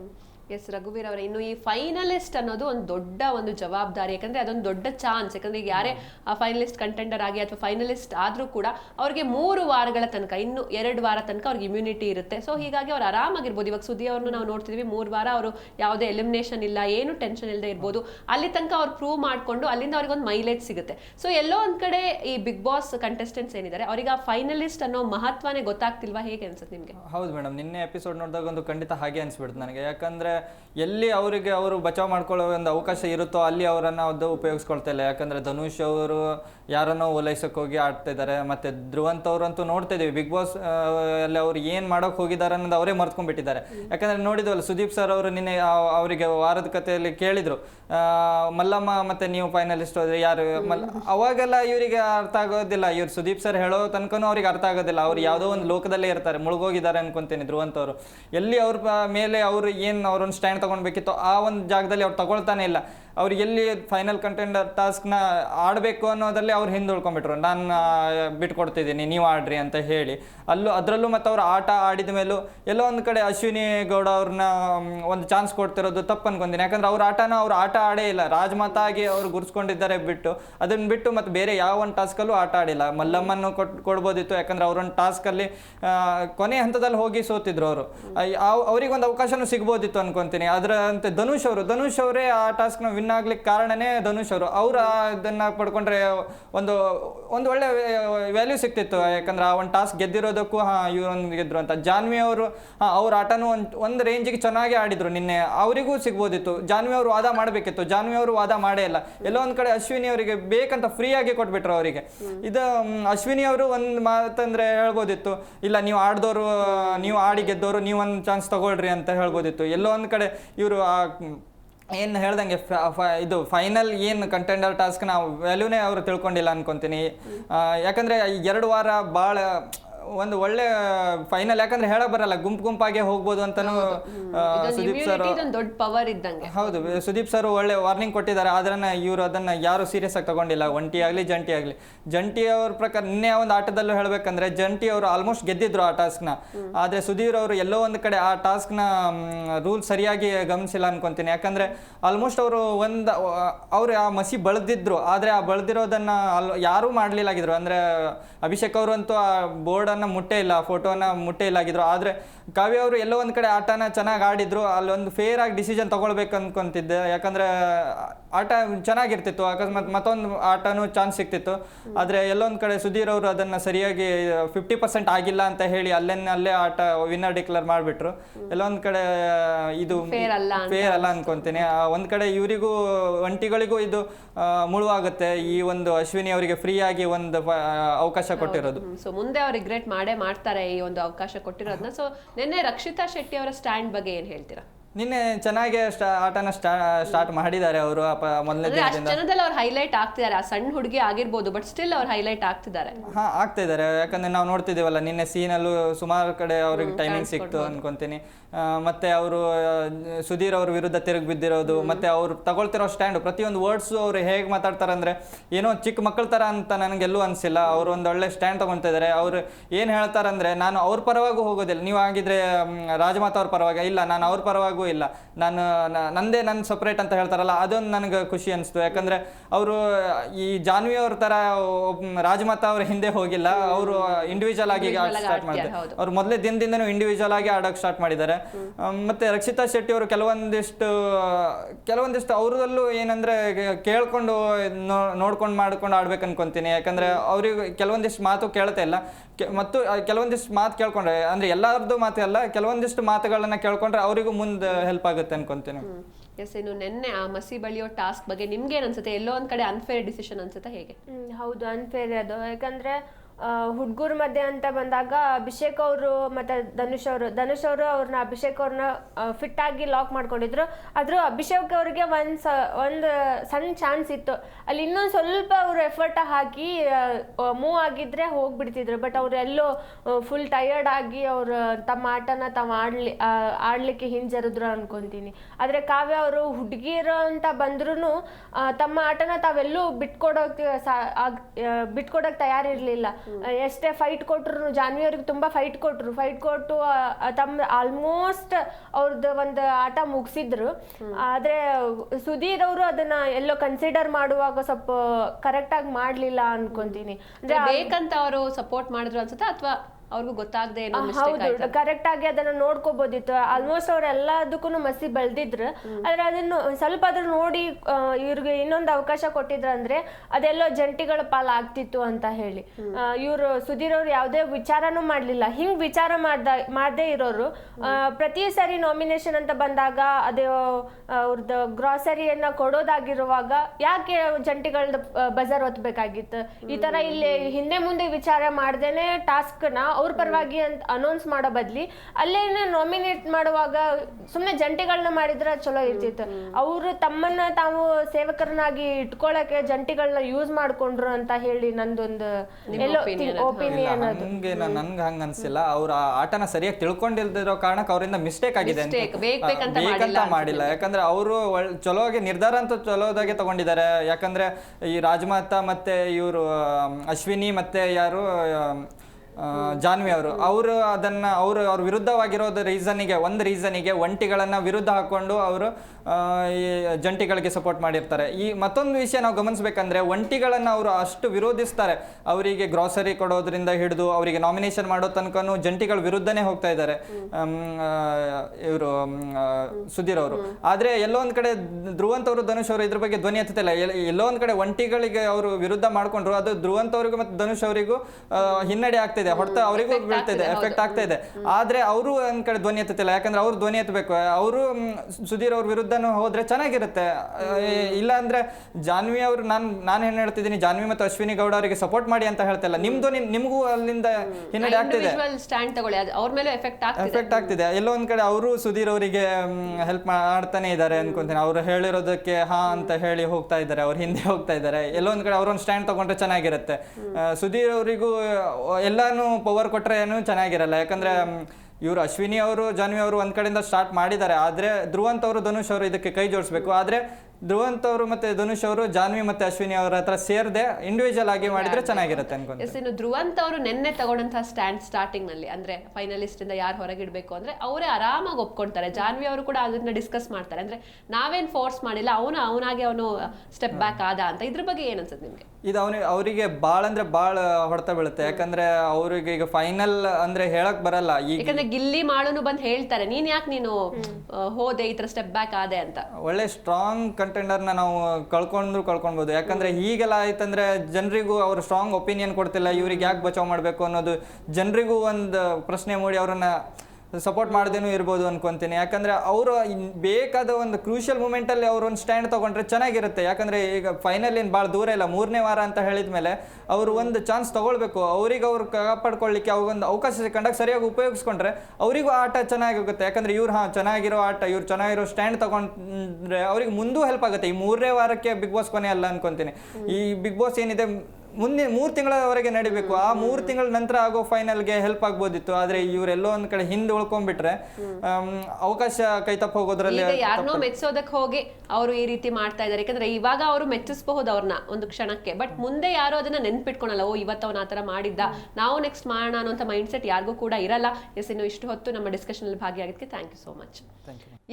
ಎಸ್ ರಘುವೀರ್ ಅವರೇ, ಇನ್ನು ಈ ಫೈನಲಿಸ್ಟ್ ಅನ್ನೋದು ಒಂದು ದೊಡ್ಡ ಒಂದು ಜವಾಬ್ದಾರಿ, ಯಾಕಂದ್ರೆ ಅದೊಂದು ದೊಡ್ಡ ಚಾನ್ಸ್ ಯಾಕಂದ್ರೆ ಈಗ ಯಾರೇ ಆ ಫೈನಲಿಸ್ಟ್ ಕಂಟೆಂಡರ್ ಆಗಿ ಅಥವಾ ಫೈನಲಿಸ್ಟ್ ಆದ್ರೂ ಕೂಡ ಅವ್ರಿಗೆ ಮೂರು ವಾರಗಳ ತನಕ, ಇನ್ನು ಎರಡು ವಾರ ತನಕ ಅವ್ರಿಗೆ ಇಮ್ಯುನಿಟಿ ಇರುತ್ತೆ. ಸೊ ಹೀಗಾಗಿ ಅವ್ರು ಆರಾಮಾಗಿರ್ಬೋದು. ಇವಾಗ ಸುದ್ದಿ ಅವ್ರನ್ನ ನಾವು ನೋಡ್ತಿದ್ವಿ, ಮೂರು ವಾರ ಅವರು ಯಾವುದೇ ಎಲಿಮಿನೇಷನ್ ಇಲ್ಲ, ಏನು ಟೆನ್ಷನ್ ಇಲ್ಲದೆ ಇರ್ಬೋದು. ಅಲ್ಲಿ ತನಕ ಅವ್ರು ಪ್ರೂವ್ ಮಾಡಿಕೊಂಡು ಅಲ್ಲಿಂದ ಅವ್ರಿಗೆ ಒಂದು ಮೈಲೇಜ್ ಸಿಗುತ್ತೆ. ಸೊ ಎಲ್ಲೋ ಒಂದ್ ಕಡೆ ಈ ಬಿಗ್ ಬಾಸ್ ಕಂಟೆಸ್ಟೆಂಟ್ಸ್ ಏನಿದ್ದಾರೆ, ಅವ್ರಿಗೆ ಆ ಫೈನಲಿಸ್ಟ್ ಅನ್ನೋ ಮಹತ್ವನೇ ಗೊತ್ತಾಗ್ತಿಲ್ವಾ? ಹೇಗೆ ಅನ್ಸುತ್ತೆ ನಿಮಗೆ? ಹೌದು ಮೇಡಮ್ ನಿನ್ನೆ ಎಪಿಸೋಡ್ ನೋಡಿದಾಗ ಒಂದು ಖಂಡಿತ ಹಾಗೆ ಅನ್ಸ್ಬಿಡ್ತು ನನಗೆ. ಯಾಕಂದ್ರೆ ಎಲ್ಲಿ ಅವರಿಗೆ ಅವರು ಬಚಾವ್ ಮಾಡ್ಕೊಳ್ಳೋ ಒಂದು ಅವಕಾಶ ಇರುತ್ತೋ ಅಲ್ಲಿ ಅವರನ್ನು ಅದು ಉಪಯೋಗಿಸ್ಕೊಳ್ತಾ ಇಲ್ಲ ಯಾಕಂದ್ರೆ ಧನುಷ್ ಅವರು ಯಾರನ್ನೋ ಓಲೈಸಕ್ಕೆ ಹೋಗಿ ಆಡ್ತಾ ಇದ್ದಾರೆ. ಮತ್ತೆ ಧ್ರುವಂತ ಅವರಂತೂ ನೋಡ್ತಾ ಇದ್ದೀವಿ ಬಿಗ್ ಬಾಸ್ ಅಲ್ಲಿ ಅವ್ರು ಏನು ಮಾಡೋಕೆ ಹೋಗಿದ್ದಾರೆ ಅನ್ನೋದು ಅವರೇ ಮರ್ತ್ಕೊಂಡ್ಬಿಟ್ಟಿದ್ದಾರೆ. ಯಾಕಂದ್ರೆ ನೋಡಿದ್ವಲ್ಲ, ಸುದೀಪ್ ಸರ್ ಅವರು ನಿನ್ನೆ ಅವರಿಗೆ ವಾರದ ಕಥೆಯಲ್ಲಿ ಕೇಳಿದ್ರು. ಮಲ್ಲಮ್ಮ ಮತ್ತೆ ನೀವು ಫೈನಲಿಸ್ಟ್ ಹೋದರೆ ಯಾರು? ಮಲ್ಲ ಅವಾಗೆಲ್ಲ ಇವರಿಗೆ ಅರ್ಥ ಆಗೋದಿಲ್ಲ. ಇವ್ರು ಸುದೀಪ್ ಸರ್ ಹೇಳೋ ತನಕನೂ ಅವ್ರಿಗೆ ಅರ್ಥ ಆಗೋದಿಲ್ಲ. ಅವ್ರು ಯಾವುದೋ ಒಂದು ಲೋಕದಲ್ಲೇ ಇರ್ತಾರೆ. ಮುಳುಗೋಗಿದ್ದಾರೆ ಅನ್ಕೊಂತೀನಿ ಧ್ರುವಂತ್ ಅವರು. ಎಲ್ಲಿ ಅವ್ರ ಮೇಲೆ ಅವರು ಏನು ಅವ್ರೊಂದು ಸ್ಟ್ಯಾಂಡ್ ತೊಗೊಳ್ಬೇಕಿತ್ತು ಆ ಒಂದು ಜಾಗದಲ್ಲಿ ಅವ್ರು ತಗೊಳ್ತಾನೆ ಇಲ್ಲ. ಅವ್ರು ಎಲ್ಲಿ ಫೈನಲ್ ಕಂಟೆಂಡರ್ ಟಾಸ್ಕ್ನ ಆಡಬೇಕು ಅನ್ನೋದರಲ್ಲಿ ಅವ್ರು ಹಿಂದೆ ಉಳ್ಕೊಂಬಿಟ್ರು ನಾನು ಬಿಟ್ಕೊಡ್ತಿದ್ದೀನಿ, ನೀವು ಆಡ್ರಿ ಅಂತ ಹೇಳಿ. ಅಲ್ಲೂ, ಅದರಲ್ಲೂ ಮತ್ತು ಅವ್ರು ಆಟ ಆಡಿದ ಮೇಲೂ ಎಲ್ಲೋ ಒಂದು ಕಡೆ ಅಶ್ವಿನಿ ಗೌಡ ಅವ್ರನ್ನ ಒಂದು ಚಾನ್ಸ್ ಕೊಡ್ತಿರೋದು ತಪ್ಪು ಅನ್ಕೊಂತೀನಿ ಯಾಕಂದ್ರೆ ಅವ್ರ ಆಟನ ಅವ್ರು ಆಟ ಆಡೇ ಇಲ್ಲ. ರಾಜಮಾತಾಗಿ ಅವ್ರು ಗುರ್ಸ್ಕೊಂಡಿದ್ದಾರೆ ಬಿಟ್ಟು. ಅದನ್ನ ಬಿಟ್ಟು ಮತ್ತು ಬೇರೆ ಯಾವ ಒಂದು ಟಾಸ್ಕಲ್ಲೂ ಆಟ ಆಡಿಲ್ಲ. ಮಲ್ಲಮ್ಮನ್ನು ಕೊಟ್ಟು ಕೊಡ್ಬೋದಿತ್ತು. ಯಾಕಂದ್ರೆ ಅವ್ರೊಂದು ಟಾಸ್ಕಲ್ಲಿ ಕೊನೆ ಹಂತದಲ್ಲಿ ಹೋಗಿ ಸೋತಿದ್ರು ಅವರು. ಅವ್ರಿಗೆ ಒಂದು ಅವಕಾಶನೂ ಸಿಗ್ಬೋದಿತ್ತು ಅನ್ಕೊಂತೀನಿ. ಅದರಂತೆ ಧನುಷ್ ಅವರು. ಧನುಷ್ ಅವರೇ ಆ ಟಾಸ್ಕ್ನ ವಿನ್ ಆಗ್ಲಿಕ್ಕೆ ಕಾರಣನೇ ಧನುಷ್ ಅವರು. ಅವ್ರು ಅದನ್ನ ಪಡ್ಕೊಂಡ್ರೆ ಒಂದು ಒಂದು ಒಳ್ಳೆ ವ್ಯಾಲ್ಯೂ ಸಿಕ್ತಿತ್ತು. ಯಾಕಂದ್ರೆ ಆ ಒಂದು ಟಾಸ್ಕ್ ಗೆದ್ದಿರೋದಕ್ಕೂ, ಹಾ, ಇವ್ರೊಂದು ಗೆದ್ರು ಅಂತ. ಜಾನ್ವಿ ಅವರು ಅವ್ರ ಆಟನೂ ಒಂದು ಒಂದು ರೇಂಜಿಗೆ ಚೆನ್ನಾಗಿ ಆಡಿದ್ರು ನಿನ್ನೆ. ಅವರಿಗೂ ಸಿಗ್ಬೋದಿತ್ತು. ಜಾನ್ವಿ ಅವರು ವಾದ ಮಾಡಬೇಕಿತ್ತು. ಜಾನ್ವಿ ಅವರು ವಾದ ಮಾಡೇ ಇಲ್ಲ. ಎಲ್ಲೋ ಒಂದ್ ಕಡೆ ಅಶ್ವಿನಿ ಅವರಿಗೆ ಬೇಕಂತ ಫ್ರೀಯಾಗಿ ಕೊಟ್ಬಿಟ್ರು ಅವರಿಗೆ. ಇದು ಅಶ್ವಿನಿ ಅವರು ಒಂದು ಮಾತಂದ್ರೆ ಹೇಳ್ಬೋದಿತ್ತು. ಇಲ್ಲ, ನೀವು ಆಡ್ದೋರು, ನೀವು ಆಡಿ ಗೆದ್ದವರು ನೀವು ಒಂದು ಚಾನ್ಸ್ ತಗೊಳ್ರಿ ಅಂತ ಹೇಳ್ಬೋದಿತ್ತು. ಎಲ್ಲೋ ಒಂದ್ ಕಡೆ ಇವರು ಏನು ಹೇಳ್ದಂಗೆ ಇದು ಫೈನಲ್ ಏನು ಕಂಟೆಂಡರ್ ಟಾಸ್ಕ್ ನಾವು ವ್ಯಾಲ್ಯೂನೇ ಅವರು ತಿಳ್ಕೊಂಡಿಲ್ಲ ಅನ್ಕೊಂತೀನಿ. ಯಾಕಂದರೆ ಎರಡು ವಾರ ಭಾಳ ಒಂದು ಒಳ್ಳೆ ಫೈನಲ್ ಯಾಕಂದ್ರೆ ಹೇಳಕ್ ಬರಲ್ಲ ಗುಂಪು ಗುಂಪಾಗೆ ಹೋಗ್ಬೋದು ಅಂತಾನು ಸುದೀಪ್ ಸರ್ ದೊಡ್ಡ ಪವರ್ ಇದ್ದಂಗೆ. ಹೌದು ಸುದೀಪ್ ಸರ್ ಒಳ್ಳೆ ವಾರ್ನಿಂಗ್ ಕೊಟ್ಟಿದ್ದಾರೆ. ಆದ್ರೆ ಇವರು ಅದನ್ನ ಯಾರು ಸೀರಿಯಸ್ ಆಗಿ ತಗೊಂಡಿಲ್ಲ. ಒಂಟಿ ಆಗಲಿ ಜಂಟಿ ಆಗಲಿ ಜಂಟಿ ಅವ್ರ ಪ್ರಕಾರ ನಿನ್ನೆ ಒಂದು ಆಟದಲ್ಲೂ ಹೇಳ್ಬೇಕಂದ್ರೆ ಜಂಟಿ ಅವರು ಆಲ್ಮೋಸ್ಟ್ ಗೆದ್ದಿದ್ರು ಆ ಟಾಸ್ಕ್ನ. ಆದ್ರೆ ಸುಧೀರ್ ಅವರು ಎಲ್ಲೋ ಒಂದ್ ಕಡೆ ಆ ನ ರೂಲ್ ಸರಿಯಾಗಿ ಗಮನಿಸಿಲ್ಲ ಅನ್ಕೊಂತೀನಿ. ಯಾಕಂದ್ರೆ ಆಲ್ಮೋಸ್ಟ್ ಅವರು ಒಂದು ಅವ್ರು ಆ ಮಸಿ ಬಳದಿದ್ರು. ಆದ್ರೆ ಆ ಬಳದಿರೋದನ್ನ ಅಲ್ ಮಾಡ್ಲಿಲ್ಲ ಆಗಿದ್ರು. ಅಂದ್ರೆ ಅಭಿಷೇಕ್ ಅವರು ಅಂತೂ ಆ ಬೋರ್ಡನ್ನ ಮುಟ್ಟೇ ಇಲ್ಲ ಫೋಟೋನ ಮುಟ್ಟೇ ಇಲ್ಲ ಆಗಿದ್ರು. ಆದ್ರೆ ಕಾವ್ಯ ಅವರು ಎಲ್ಲೋ ಒಂದ್ ಕಡೆ ಆಟನ ಚೆನ್ನಾಗಿ ಆಡಿದ್ರು ಅಲ್ಲೊಂದು ಫೇರ್ ಆಗಿ ಡಿಸಿಷನ್ ತಗೊಳ್ಬೇಕು ಅನ್ಕೊಂತಿದ್ದೆ. ಯಾಕಂದ್ರೆ ಆಟ ಚೆನ್ನಾಗಿರ್ತಿತ್ತು ಅಕಸ್ಮಾತ್ ಮತ್ತೊಂದು ಆಟನೂ ಚಾನ್ಸ್ ಸಿಕ್ತಿತ್ತು ಆದ್ರೆ ಎಲ್ಲೊಂದ್ ಕಡೆ ಸುಧೀರ್ ಅವರು ಅದನ್ನ ಸರಿಯಾಗಿ ಫಿಫ್ಟಿ ಪರ್ಸೆಂಟ್ ಆಗಿಲ್ಲ ಅಂತ ಹೇಳಿ ಅಲ್ಲೇನೆ ಅಲ್ಲೇ ಆಟ ವಿನ್ನರ್ ಡಿಕ್ಲೇರ್ ಮಾಡ್ಬಿಟ್ರು. ಎಲ್ಲೊಂದ್ ಕಡೆ ಇದು ಫೇರ್ ಅಲ್ಲ ಅನ್ಕೊಂತೀನಿ. ಆ, ಒಂದ್ ಕಡೆ ಇವರಿಗೂ ಒಂಟಿಗಳಿಗೂ ಇದು ಮುಳುವಾಗುತ್ತೆ. ಈ ಒಂದು ಅಶ್ವಿನಿ ಅವರಿಗೆ ಫ್ರೀ ಆಗಿ ಒಂದು ಅವಕಾಶ ಕೊಟ್ಟಿರೋದು. ಸೊ ಮುಂದೆ ಅವ್ರು ರಿಗ್ರೆಟ್ ಮಾಡೇ ಮಾಡ್ತಾರೆ ಈ ಒಂದು ಅವಕಾಶ ಕೊಟ್ಟಿರೋದನ್ನ ಸೊ ನಿನ್ನೆ ರಕ್ಷಿತಾ ಶೆಟ್ಟಿ ಅವರ ಸ್ಟ್ಯಾಂಡ್ ಬಗ್ಗೆ ಏನು ಹೇಳ್ತೀರಾ? ನಿನ್ನೆ ಚೆನ್ನಾಗಿ ಆಟನ ಸ್ಟಾ ಸ್ಟಾರ್ಟ್ ಮಾಡಿದ್ದಾರೆ ಅವರು ಮೊದಲನೇ ಅವ್ರು ಹೈಲೈಟ್ ಆಗ್ತಿದ್ದಾರೆ. ಆ ಸಣ್ಣ ಹುಡುಗಿ ಆಗಿರ್ಬೋದು ಬಟ್ ಸ್ಟಿಲ್ ಅವ್ರು ಹೈಲೈಟ್ ಆಗ್ತಿದ್ದಾರೆ. ಹಾ ಆಗ್ತಾ ಇದ್ದಾರೆ. ಯಾಕಂದ್ರೆ ನಾವು ನೋಡ್ತಿದ್ದೀವಲ್ಲ ನಿನ್ನೆ ಸೀನಲ್ಲೂ ಸುಮಾರು ಕಡೆ ಅವ್ರಿಗೆ ಟೈಮಿಂಗ್ ಸಿಕ್ತು ಅನ್ಕೊಂತೀನಿ. ಮತ್ತೆ ಅವರು ಸುಧೀರ್ ಅವ್ರ ವಿರುದ್ಧ ತಿರುಗಿ ಬಿದ್ದಿರೋದು ಮತ್ತೆ ಅವ್ರು ತಗೊಳ್ತಿರೋ ಸ್ಟ್ಯಾಂಡ್ ಪ್ರತಿಯೊಂದು ವರ್ಡ್ಸು ಅವ್ರು ಹೇಗೆ ಮಾತಾಡ್ತಾರೆ ಅಂದ್ರೆ ಏನೋ ಚಿಕ್ಕ ಮಕ್ಕಳ ತರ ಅಂತ ನನಗೆಲ್ಲೂ ಅನ್ಸಿಲ್ಲ. ಅವ್ರು ಒಂದು ಒಳ್ಳೆ ಸ್ಟ್ಯಾಂಡ್ ತಗೊಂತಿದ್ದಾರೆ ಅವ್ರು ಏನು ಹೇಳ್ತಾರಂದ್ರೆ ನಾನು ಅವ್ರ ಪರವಾಗೂ ಹೋಗೋದಿಲ್ಲ. ನೀವು ಆಗಿದ್ರೆ ರಾಜಮಾತಾ ಅವ್ರ ಪರವಾಗಿ ಇಲ್ಲ ನಾನು ಅವ್ರ ಪರವಾಗೂ ಇಲ್ಲ. ನಾನು ನಂದೇ ನನ್ನ ಸಪ್ರೇಟ್ ಅಂತ ಹೇಳ್ತಾರಲ್ಲ ಅದೊಂದು ನನಗೆ ಖುಷಿ ಅನಿಸ್ತು. ಯಾಕಂದ್ರೆ ಅವರು ಈ ಜಾನ್ವಿ ಅವ್ರ ಥರ ರಾಜಮಾತಾ ಅವ್ರ ಹಿಂದೆ ಹೋಗಿಲ್ಲ. ಅವರು ಇಂಡಿವಿಜುವಲ್ ಆಗಿ ಸ್ಟಾರ್ಟ್ ಮಾಡಿದ್ದಾರೆ. ಅವ್ರು ಮೊದಲೇ ದಿನದಿಂದನೂ ಇಂಡಿವಿಜುವಲ್ ಆಗಿ ಆಡೋಕೆ ಸ್ಟಾರ್ಟ್ ಮಾಡಿದ್ದಾರೆ. ಮತ್ತೆ ರಕ್ಷಿತಾ ಶೆಟ್ಟಿ ಅವರು ಕೆಲವೊಂದಿಷ್ಟು ಕೆಲವೊಂದಿಷ್ಟು ಅವ್ರದಲ್ಲೂ ಏನಂದ್ರೆ ಕೇಳ್ಕೊಂಡು ನೋಡ್ಕೊಂಡು ಮಾಡ್ಕೊಂಡು ಆಡ್ಬೇಕು ಅನ್ಕೊಂತೀನಿ ಯಾಕಂದ್ರೆ ಅವ್ರಿಗೆ ಕೆಲವೊಂದಿಷ್ಟು ಮಾತು ಕೇಳ್ತಾ ಇಲ್ಲ. ಮತ್ತು ಕೆಲವೊಂದಿಷ್ಟು ಮಾತು ಕೇಳ್ಕೊಂಡ್ರೆ ಅಂದ್ರೆ ಎಲ್ಲರದ್ದು ಮಾತು ಅಲ್ಲ ಕೆಲವೊಂದಿಷ್ಟು ಮಾತುಗಳನ್ನ ಕೇಳ್ಕೊಂಡ್ರೆ ಅವರಿಗೂ ಮುಂದೆ ಹೆಲ್ಪ್ ಆಗುತ್ತೆ ಅನ್ಕೊಂತೀನಿ ಎಸ್ ಇನ್ನು ನಿನ್ನೆ ಆ ಮಸಿ ಬಳಿಯೋ ಟಾಸ್ಕ್ ಬಗ್ಗೆ ನಿಮ್ಗೆ ಏನ್ ಅನ್ಸುತ್ತೆ? ಎಲ್ಲೋ ಒಂದ್ ಕಡೆ ಅನ್ಫೇರ್ ಡಿಸಿಷನ್ ಅನ್ಸುತ್ತೆ ಹೇಗೆ? ಹ್ಮ್, ಹೌದು ಅನ್ಫೇರ್ ಅದು. ಯಾಕಂದ್ರೆ ಹುಡುಗರ ಮಧ್ಯೆ ಅಂತ ಬಂದಾಗ ಅಭಿಷೇಕ್ ಅವರು ಮತ್ತೆ ಧನುಷ್ ಅವರು ಧನುಷ್ ಅವರು ಅವ್ರನ್ನ ಅಭಿಷೇಕ್ ಅವ್ರನ್ನ ಫಿಟ್ ಆಗಿ ಲಾಕ್ ಮಾಡ್ಕೊಂಡಿದ್ರು. ಆದ್ರೂ ಅಭಿಷೇಕ್ ಅವ್ರಿಗೆ ಒಂದ್ ಸ ಒಂದು ಸಣ್ಣ ಚಾನ್ಸ್ ಇತ್ತು. ಅಲ್ಲಿ ಇನ್ನೊಂದು ಸ್ವಲ್ಪ ಅವರು ಎಫರ್ಟ್ ಹಾಕಿ ಮೂವ್ ಆಗಿದ್ರೆ ಹೋಗ್ಬಿಡ್ತಿದ್ರು. ಬಟ್ ಅವ್ರು ಎಲ್ಲೋ ಫುಲ್ ಟಯರ್ಡ್ ಆಗಿ ಅವ್ರು ತಮ್ಮ ಆಟನ ತಾವು ಆಡ್ಲಿ ಆಡ್ಲಿಕ್ಕೆ ಹಿಂಜರಿದ್ರು ಅನ್ಕೊಂತೀನಿ. ಆದ್ರೆ ಕಾವ್ಯ ಅವರು ಹುಡುಗಿರು ಅಂತ ಬಂದ್ರು ತಮ್ಮ ಆಟನ ತಾವೆಲ್ಲೂ ಬಿಟ್ಕೊಡೋಕ್ ಸಾ- ಆಗ್- ಆ, ಬಿಟ್ಕೊಡಕ್ ತಯಾರಿರ್ಲಿಲ್ಲ. ಆ, ಎಷ್ಟೇ ಫೈಟ್ ಕೊಟ್ರು ಜಾನ್ವಿ ಅವ್ರಿಗೆ ತುಂಬಾ ಫೈಟ್ ಕೊಟ್ರು. ಫೈಟ್ ಕೊಟ್ಟು ತಮ್ಮ ಆಲ್ಮೋಸ್ಟ್ ಅವ್ರದ್ದು ಒಂದು ಆಟ ಮುಗಿಸಿದ್ರು. ಆದ್ರೆ ಸುಧೀರ್ ಅವರು ಅದನ್ನ ಎಲ್ಲೋ ಕನ್ಸಿಡರ್ ಮಾಡುವಾಗ ಸ್ವಲ್ಪ ಕರೆಕ್ಟ್ ಆಗಿ ಮಾಡ್ಲಿಲ್ಲ ಅನ್ಕೊಂತೀನಿ. ಅಂದ್ರೆ ಬೇಕಂತ ಅವರು ಸಪೋರ್ಟ್ ಮಾಡಿದ್ರು ಅನ್ಸುತ್ತೆ ಅಥವಾ ಅವ್ರಿಗೂ ಗೊತ್ತಾಗದೆ ಹೌದು. ಕರೆಕ್ಟ್ ಆಗಿ ಅದನ್ನ ನೋಡ್ಕೋಬೋದಿತ್ತು. ಆಲ್ಮೋಸ್ಟ್ ಅವ್ರ ಎಲ್ಲದಕ್ಕೂ ಮಸಿ ಬೆಳ್ದಿದ್ರು. ಆದ್ರೆ ಅದನ್ನು ಸ್ವಲ್ಪ ಅದ್ರ ನೋಡಿ ಇವ್ರಿಗೆ ಇನ್ನೊಂದು ಅವಕಾಶ ಕೊಟ್ಟಿದ್ರ ಅಂದ್ರೆ ಅದೆಲ್ಲೋ ಜಂಟಿಗಳ ಪಾಲ್ ಆಗ್ತಿತ್ತು ಅಂತ ಹೇಳಿ. ಇವರು ಸುಧೀರ್ ಅವ್ರು ಯಾವುದೇ ವಿಚಾರನೂ ಮಾಡ್ಲಿಲ್ಲ. ಹಿಂಗ್ ವಿಚಾರ ಮಾಡ್ದ ಮಾಡದೇ ಇರೋರು. ಪ್ರತಿ ಸಾರಿ ನಾಮಿನೇಷನ್ ಅಂತ ಬಂದಾಗ ಅದೇ ಅವ್ರದ್ದು ಗ್ರಾಸರಿಯನ್ನ ಕೊಡೋದಾಗಿರುವಾಗ ಯಾಕೆ ಜಂಟಿಗಳ ಬಜಾರ್ ಒತ್ತಬೇಕಾಗಿತ್ತು ಈ ತರ ಇಲ್ಲಿ ಹಿಂದೆ ಮುಂದೆ ವಿಚಾರ ಮಾಡ್ದೇನೆ ಟಾಸ್ಕ್ನ ಅವ್ರ ಪರವಾಗಿ ಅಂತ ಅನೌನ್ಸ್ ಮಾಡೋ ಬದ್ಲಿ ಅಲ್ಲೇನೆ ನಾಮಿನೇಟ್ ಮಾಡುವಾಗ ಸುಮ್ನೆ ಜಂಟಿಗಳನ್ನ ಮಾಡಿದ್ರೆ ಚಲೋ ಇರ್ತಿತ್ತು. ಅವರು ತಮ್ಮನ್ನ ತಾವು ಸೇವಕರನ್ನಾಗಿ ಇಟ್ಕೊಳಕ್ಕೆ ಜಂಟಿಗಳನ್ನ ಯೂಸ್ ಮಾಡ್ಕೊಂಡ್ರು ಅಂತ ಹೇಳಿ ನಂದೊಂದು ಎಲ್ಲೋ ಒಪಿನಿಯನ್ ಅದು. ಹಂಗೆ ನನ್ಗೆ ಹಂಗ ಅನ್ಸಿಲ್ಲ. ಅವ್ರ ಆ ಆಟನ ಸರಿಯಾಗಿ ತಿಳ್ಕೊಂಡಿಲ್ದಿರೋ ಕಾರಣಕ್ಕೆ ಅವರಿಂದ ಮಿಸ್ಟೇಕ್ ಆಗಿದೆ ಅಂತ. ಬೇಕಂತ ಮಾಡಿಲ್ಲ ಯಾಕಂದ್ರೆ ಅವರು ಚಲೋಗೆ ನಿರ್ಧಾರ ಅಂತ ಚಲೋದಾಗೆ ತಗೊಂಡಿದ್ದಾರೆ. ಯಾಕಂದ್ರೆ ಈ ರಾಜಮಾತಾ ಮತ್ತೆ ಇವರು ಅಶ್ವಿನಿ ಮತ್ತೆ ಯಾರು ಜಾನ್ವಿ ಅವರು. ಅವರು ಅದನ್ನ ಅವರು ಅವ್ರ ವಿರುದ್ಧವಾಗಿರೋದು ರೀಸನಿಗೆ ಒಂದು ರೀಸನಿಗೆ ಒಂಟಿಗಳನ್ನ ವಿರುದ್ಧ ಹಾಕೊಂಡು ಅವರು ಜಂಟಿಗಳಿಗೆ ಸಪೋರ್ಟ್ ಮಾಡಿರ್ತಾರೆ. ಈ ಮತ್ತೊಂದು ವಿಷಯ ನಾವು ಗಮನಿಸಬೇಕಂದ್ರೆ ಒಂಟಿಗಳನ್ನು ಅವರು ಅಷ್ಟು ವಿರೋಧಿಸ್ತಾರೆ. ಅವರಿಗೆ ಗ್ರಾಸರಿ ಕೊಡೋದ್ರಿಂದ ಹಿಡಿದು ಅವರಿಗೆ ನಾಮಿನೇಷನ್ ಮಾಡೋ ತನಕನೂ ಜಂಟಿಗಳ ವಿರುದ್ಧನೇ ಹೋಗ್ತಾ ಇದ್ದಾರೆ. ಇವರು ಸುಧೀರ್ ಅವರು. ಆದರೆ ಎಲ್ಲೋ ಒಂದು ಕಡೆ ಧ್ರುವಂತ್ ಅವರು ಧನುಷ್ ಅವರು ಇದ್ರ ಬಗ್ಗೆ ಧ್ವನಿ ಎತ್ತುತ್ತಿಲ್ಲ. ಎಲ್- ಎಲ್ಲೋ ಒಂದು ಕಡೆ ಒಂಟಿಗಳಿಗೆ ಅವರು ವಿರುದ್ಧ ಮಾಡ್ಕೊಂಡ್ರು. ಅದು ಧ್ರುವಂತ್ ಅವರಿಗೂ ಮತ್ತು ಧನುಷ್ ಅವರಿಗೂ ಹಿನ್ನಡೆ ಆಗ್ತಿದೆ. ಹೊಡೆತ ಅವರಿಗೂ ಬೀಳ್ತಿದೆ ಎಫೆಕ್ಟ್ ಆಗ್ತಾ ಇದೆ ಆದರೆ ಅವರು ಒಂದು ಕಡೆ ಧ್ವನಿ ಎತ್ತುತ್ತಿಲ್ಲ. ಯಾಕಂದ್ರೆ ಅವ್ರು ಧ್ವನಿ ಎತ್ತಬೇಕು. ಅವರು ಸುಧೀರ್ ಅವ್ರ ವಿರುದ್ಧನೂ ಹೋದ್ರೆ ಚೆನ್ನಾಗಿರುತ್ತೆ. ಇಲ್ಲ ಅಂದ್ರೆ ಜಾನ್ವಿ ಅವ್ರು ನಾನು ನಾನು ಏನ್ ಹೇಳ್ತಿದ್ದೀನಿ ಜಾನ್ವಿ ಮತ್ತು ಅಶ್ವಿನಿ ಗೌಡ ಅವರಿಗೆ ಸಪೋರ್ಟ್ ಮಾಡಿ ಅಂತ ಹೇಳ್ತಾ ಇಲ್ಲ ನಿಮ್ದು ನಿಮಗೂ ಅಲ್ಲಿಂದ ಹಿನ್ನಡೆ ಆಗ್ತಿದೆ. ಸ್ಟ್ಯಾಂಡ್ ತಗೊಳ್ಳಿ ಅವ್ರ ಮೇಲೆ ಎಫೆಕ್ಟ್ ಆಗ್ತಿದೆ. ಎಫೆಕ್ಟ್ ಆಗ್ತಿದೆ. ಎಲ್ಲೋ ಒಂದ್ ಕಡೆ ಅವರು ಸುಧೀರ್ ಅವರಿಗೆ ಹೆಲ್ಪ್ ಮಾಡ್ತಾನೆ ಇದ್ದಾರೆ ಅನ್ಕೊಂತೀನಿ. ಅವ್ರು ಹೇಳಿರೋದಕ್ಕೆ ಹಾ ಅಂತ ಹೇಳಿ ಹೋಗ್ತಾ ಇದ್ದಾರೆ ಅವ್ರ ಹಿಂದೆ ಹೋಗ್ತಾ ಇದ್ದಾರೆ ಎಲ್ಲೋ ಒಂದ್ ಕಡೆ ಅವ್ರೊಂದು ಸ್ಟ್ಯಾಂಡ್ ತಗೊಂಡ್ರೆ ಚೆನ್ನಾಗಿರುತ್ತೆ. ಸುಧೀರ್ ಅವರಿಗೂ ಎಲ್ಲಾನು ಪವರ್ ಕೊಟ್ರೆ ಏನು ಚೆನ್ನಾಗಿರಲ್ಲ. ಯಾಕಂದ್ರೆ ಇವರು ಅಶ್ವಿನಿ ಅವರು, ಜಾನ್ವಿ ಅವರು ಒಂದ್ ಕಡೆಯಿಂದ ಸ್ಟಾರ್ಟ್ ಮಾಡಿದ್ದಾರೆ. ಆದ್ರೆ ಧ್ರುವಂತ್ ಅವರು, ಧನುಷ್ ಅವರು ಇದಕ್ಕೆ ಕೈ ಜೋಡಿಸ್ಬೇಕು. ಆದ್ರೆ ಧ್ರುವಂತ್ ಅವರು ಮತ್ತೆ ಧನುಷ್ ಅವರು ಜಾನ್ವಿ ಮತ್ತೆ ಅಶ್ವಿನಿ ಅವರ ಹತ್ರ ಸೇರದೆ ಇಂಡಿವಿಜುವಲ್ ಆಗಿ ಮಾಡಿದ್ರೆ ಚೆನ್ನಾಗಿರುತ್ತೆ ಅನ್ಕೊಂತೀನಿ. ಎಸ್ ಇನ್ನು ಧ್ರುವಂತ್ ಅವರು ನಿನ್ನೆ ತಗೊಂಡಂತಹ ಸ್ಟ್ಯಾಂಡ್ ಸ್ಟಾರ್ಟಿಂಗ್ನಲ್ಲಿ ಅಂದ್ರೆ ಫೈನಲಿಸ್ಟ್ ಇಂದ ಯಾರು ಹೊರಗಿಡಬೇಕು ಅಂದ್ರೆ ಅವರೇ ಆರಾಮಾಗಿ ಒಪ್ಕೊಂತಾರೆ ಜಾನ್ವಿ ಅವರು ಕೂಡ ಅದನ್ನ ಡಿಸ್ಕಸ್ ಮಾಡ್ತಾರೆ. ಅಂದ್ರೆ ನಾವೇನ್ ಫೋರ್ಸ್ ಮಾಡಿಲ್ಲ ಅವನು ಅವನಾಗೆ ಅವನು ಸ್ಟೆಪ್ ಬ್ಯಾಕ್ ಆದ ಅಂತ. ಇದ್ರ ಬಗ್ಗೆ ಏನ್ ಅನ್ಸುತ್ತೆ ನಿಮ್ಗೆ? ಇದು ಅವನಿಗೆ ಅವರಿಗೆ ಭಾಳ ಅಂದ್ರೆ ಭಾಳ ಹೊಡೆತ ಬೀಳುತ್ತೆ. ಯಾಕಂದ್ರೆ ಅವ್ರಿಗೆ ಈಗ ಫೈನಲ್ ಅಂದ್ರೆ ಹೇಳಕ್ ಬರಲ್ಲ. ಈಗ ಯಾಕಂದ್ರೆ ಗಿಲ್ಲಿ ಮಾಳುನು ಬಂದು ಹೇಳ್ತಾರೆ ನೀನ್ ಯಾಕೆ ನೀನು ಆ, ಹೋದೆ ಈ ತರ ಸ್ಟೆಪ್ ಬ್ಯಾಕ್ ಆದೆ ಅಂತ. ಒಳ್ಳೆ ಸ್ಟ್ರಾಂಗ್ ಕಂಟೆಂಡರ್ನ ನಾವು ಕಳ್ಕೊಂಡ್ರು ಕಳ್ಕೊಳ್ಬೋದು ಯಾಕಂದ್ರೆ ಹೀಗೆಲ್ಲ ಆಯ್ತಂದ್ರೆ ಜನರಿಗೂ ಅವ್ರು ಸ್ಟ್ರಾಂಗ್ ಒಪಿನಿಯನ್ ಕೊಡ್ತಿಲ್ಲ ಇವ್ರಿಗೆ ಯಾಕೆ ಬಚಾವ್ ಮಾಡಬೇಕು ಅನ್ನೋದು ಜನರಿಗೂ ಒಂದು ಪ್ರಶ್ನೆ ಮೂಡಿ ಅವ್ರನ್ನ ಸಪೋರ್ಟ್ ಮಾಡ್ದೇನೂ ಇರ್ಬೋದು ಅನ್ಕೊಂತೀನಿ. ಯಾಕಂದರೆ ಅವರು ಬೇಕಾದ ಒಂದು ಕ್ರೂಷಿಯಲ್ ಮೂಮೆಂಟಲ್ಲಿ ಅವರು ಒಂದು ಸ್ಟ್ಯಾಂಡ್ ತೊಗೊಂಡ್ರೆ ಚೆನ್ನಾಗಿರುತ್ತೆ. ಯಾಕಂದರೆ ಈಗ ಫೈನಲ್ ಏನು ಭಾಳ ದೂರ ಇಲ್ಲ, ಮೂರನೇ ವಾರ ಅಂತ ಹೇಳಿದ ಮೇಲೆ ಅವರು ಒಂದು ಚಾನ್ಸ್ ತೊಗೊಳ್ಬೇಕು. ಅವ್ರಿಗೆ ಅವ್ರು ಕಾಪಾಡ್ಕೊಳ್ಳಿಕ್ಕೆ ಅವ್ರಿಗೊಂದು ಅವಕಾಶ ಸಿಕ್ಕಂಡಾಗ ಸರಿಯಾಗಿ ಉಪಯೋಗಿಸ್ಕೊಂಡ್ರೆ ಅವರಿಗೂ ಆಟ ಚೆನ್ನಾಗಿ ಯಾಕಂದರೆ ಯಾಕಂದ್ರೆ ಇವ್ರು ಹಾಂ, ಚೆನ್ನಾಗಿರೋ ಆಟ, ಇವ್ರು ಚೆನ್ನಾಗಿರೋ ಸ್ಟ್ಯಾಂಡ್ ತಗೊಂಡ್ರೆ ಅವ್ರಿಗೆ ಮುಂದೂ ಹೆಲ್ಪ್ ಆಗುತ್ತೆ. ಈ ಮೂರನೇ ವಾರಕ್ಕೆ ಬಿಗ್ ಬಾಸ್ ಕೊನೆ ಅಲ್ಲ ಅನ್ಕೊಂತೀನಿ. ಈ ಬಿಗ್ ಬಾಸ್ ಏನಿದೆ ಮುಂದೆ ಮೂರು ತಿಂಗಳವರೆಗೆ ನಡಿಬೇಕು. ಆ ಮೂರು ತಿಂಗಳ ನಂತರ ಆಗೋ ಫೈನಲ್ಗೆ ಹೆಲ್ಪ್ ಆಗ್ಬೋದಿತ್ತು. ಆದ್ರೆ ಇವರೆಲ್ಲೋ ಒಂದ್ ಕಡೆ ಹಿಂದೆ ಉಳ್ಕೊಂಡ್ಬಿಟ್ರೆ ಅವಕಾಶ ಕೈ ತಪ್ಪ ಹೋಗೋದ್ರಲ್ಲಿ ಯಾರನ್ನೋ ಮೆಚ್ಚೋದಕ್ಕೆ ಹೋಗಿ ಅವರು ಈ ರೀತಿ ಮಾಡ್ತಾ ಇದ್ದಾರೆ ಯಾಕಂದ್ರೆ ಇವಾಗ ಅವರು ಮೆಚ್ಚಿಸಬಹುದು ಅವ್ರನ್ನ ಒಂದು ಕ್ಷಣಕ್ಕೆ. ಬಟ್ ಮುಂದೆ ಯಾರು ಅದನ್ನ ನೆನ್ಪಿಟ್ಕೊಳಲ್ಲ ಓ ಇವತ್ತು ಅವನ ಆತರ ಮಾಡಿದ್ದ ನಾವು ನೆಕ್ಸ್ಟ್ ಮಾಡೋಣ ಅನ್ನೋಂಥ ಮೈಂಡ್ ಸೆಟ್ ಯಾರಿಗೂ ಕೂಡ ಇರಲ್ಲ. ಎಸ್ ಇನ್ನು ಇಷ್ಟು ಹೊತ್ತು ನಮ್ಮ ಡಿಸ್ಕಷನ್ ಅಲ್ಲಿ ಭಾಗಿಯಾಗಿದ್ದಕ್ಕೆ thank you so much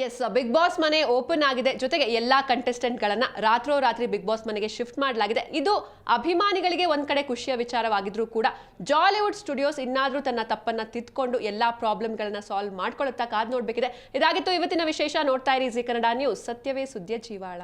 yes Bigg Boss ಮನೆ ಓಪನ್ ಆಗಿದೆ. ಜೊತೆಗೆ ಎಲ್ಲಾ ಕಂಟೆಸ್ಟೆಂಟ್ ರಾತ್ರೋ ರಾತ್ರಿ ಬಿಗ್ ಬಾಸ್ ಮನೆಗೆ ಶಿಫ್ಟ್ ಮಾಡಲಾಗಿದೆ. ಇದು ಅಭಿಮಾನಿಗಳಿಗೆ ಒಂದ್ ಕಡೆ ಖುಷಿಯ ವಿಚಾರವಾಗಿದ್ರೂ ಕೂಡ ಜಾಲಿವುಡ್ ಸ್ಟುಡಿಯೋಸ್ ಇನ್ನಾದ್ರೂ ತನ್ನ ತಪ್ಪನ್ನ ತಿದ್ಕೊಂಡು ಎಲ್ಲಾ ಪ್ರಾಬ್ಲಮ್ಗಳನ್ನ ಸಾಲ್ವ್ ಮಾಡ್ಕೊಳ್ಳುತ್ತಾ ಕಾದ್ ನೋಡ್ಬೇಕಿದೆ. ಇದಾಗಿತ್ತು ಇವತ್ತಿನ ವಿಶೇಷ. ನೋಡ್ತಾ ಇರಿ ಜಿ ಕನ್ನಡ ನ್ಯೂಸ್ ಸತ್ಯವೇ ಸುದ್ದಿಯ ಜೀವಾಳ.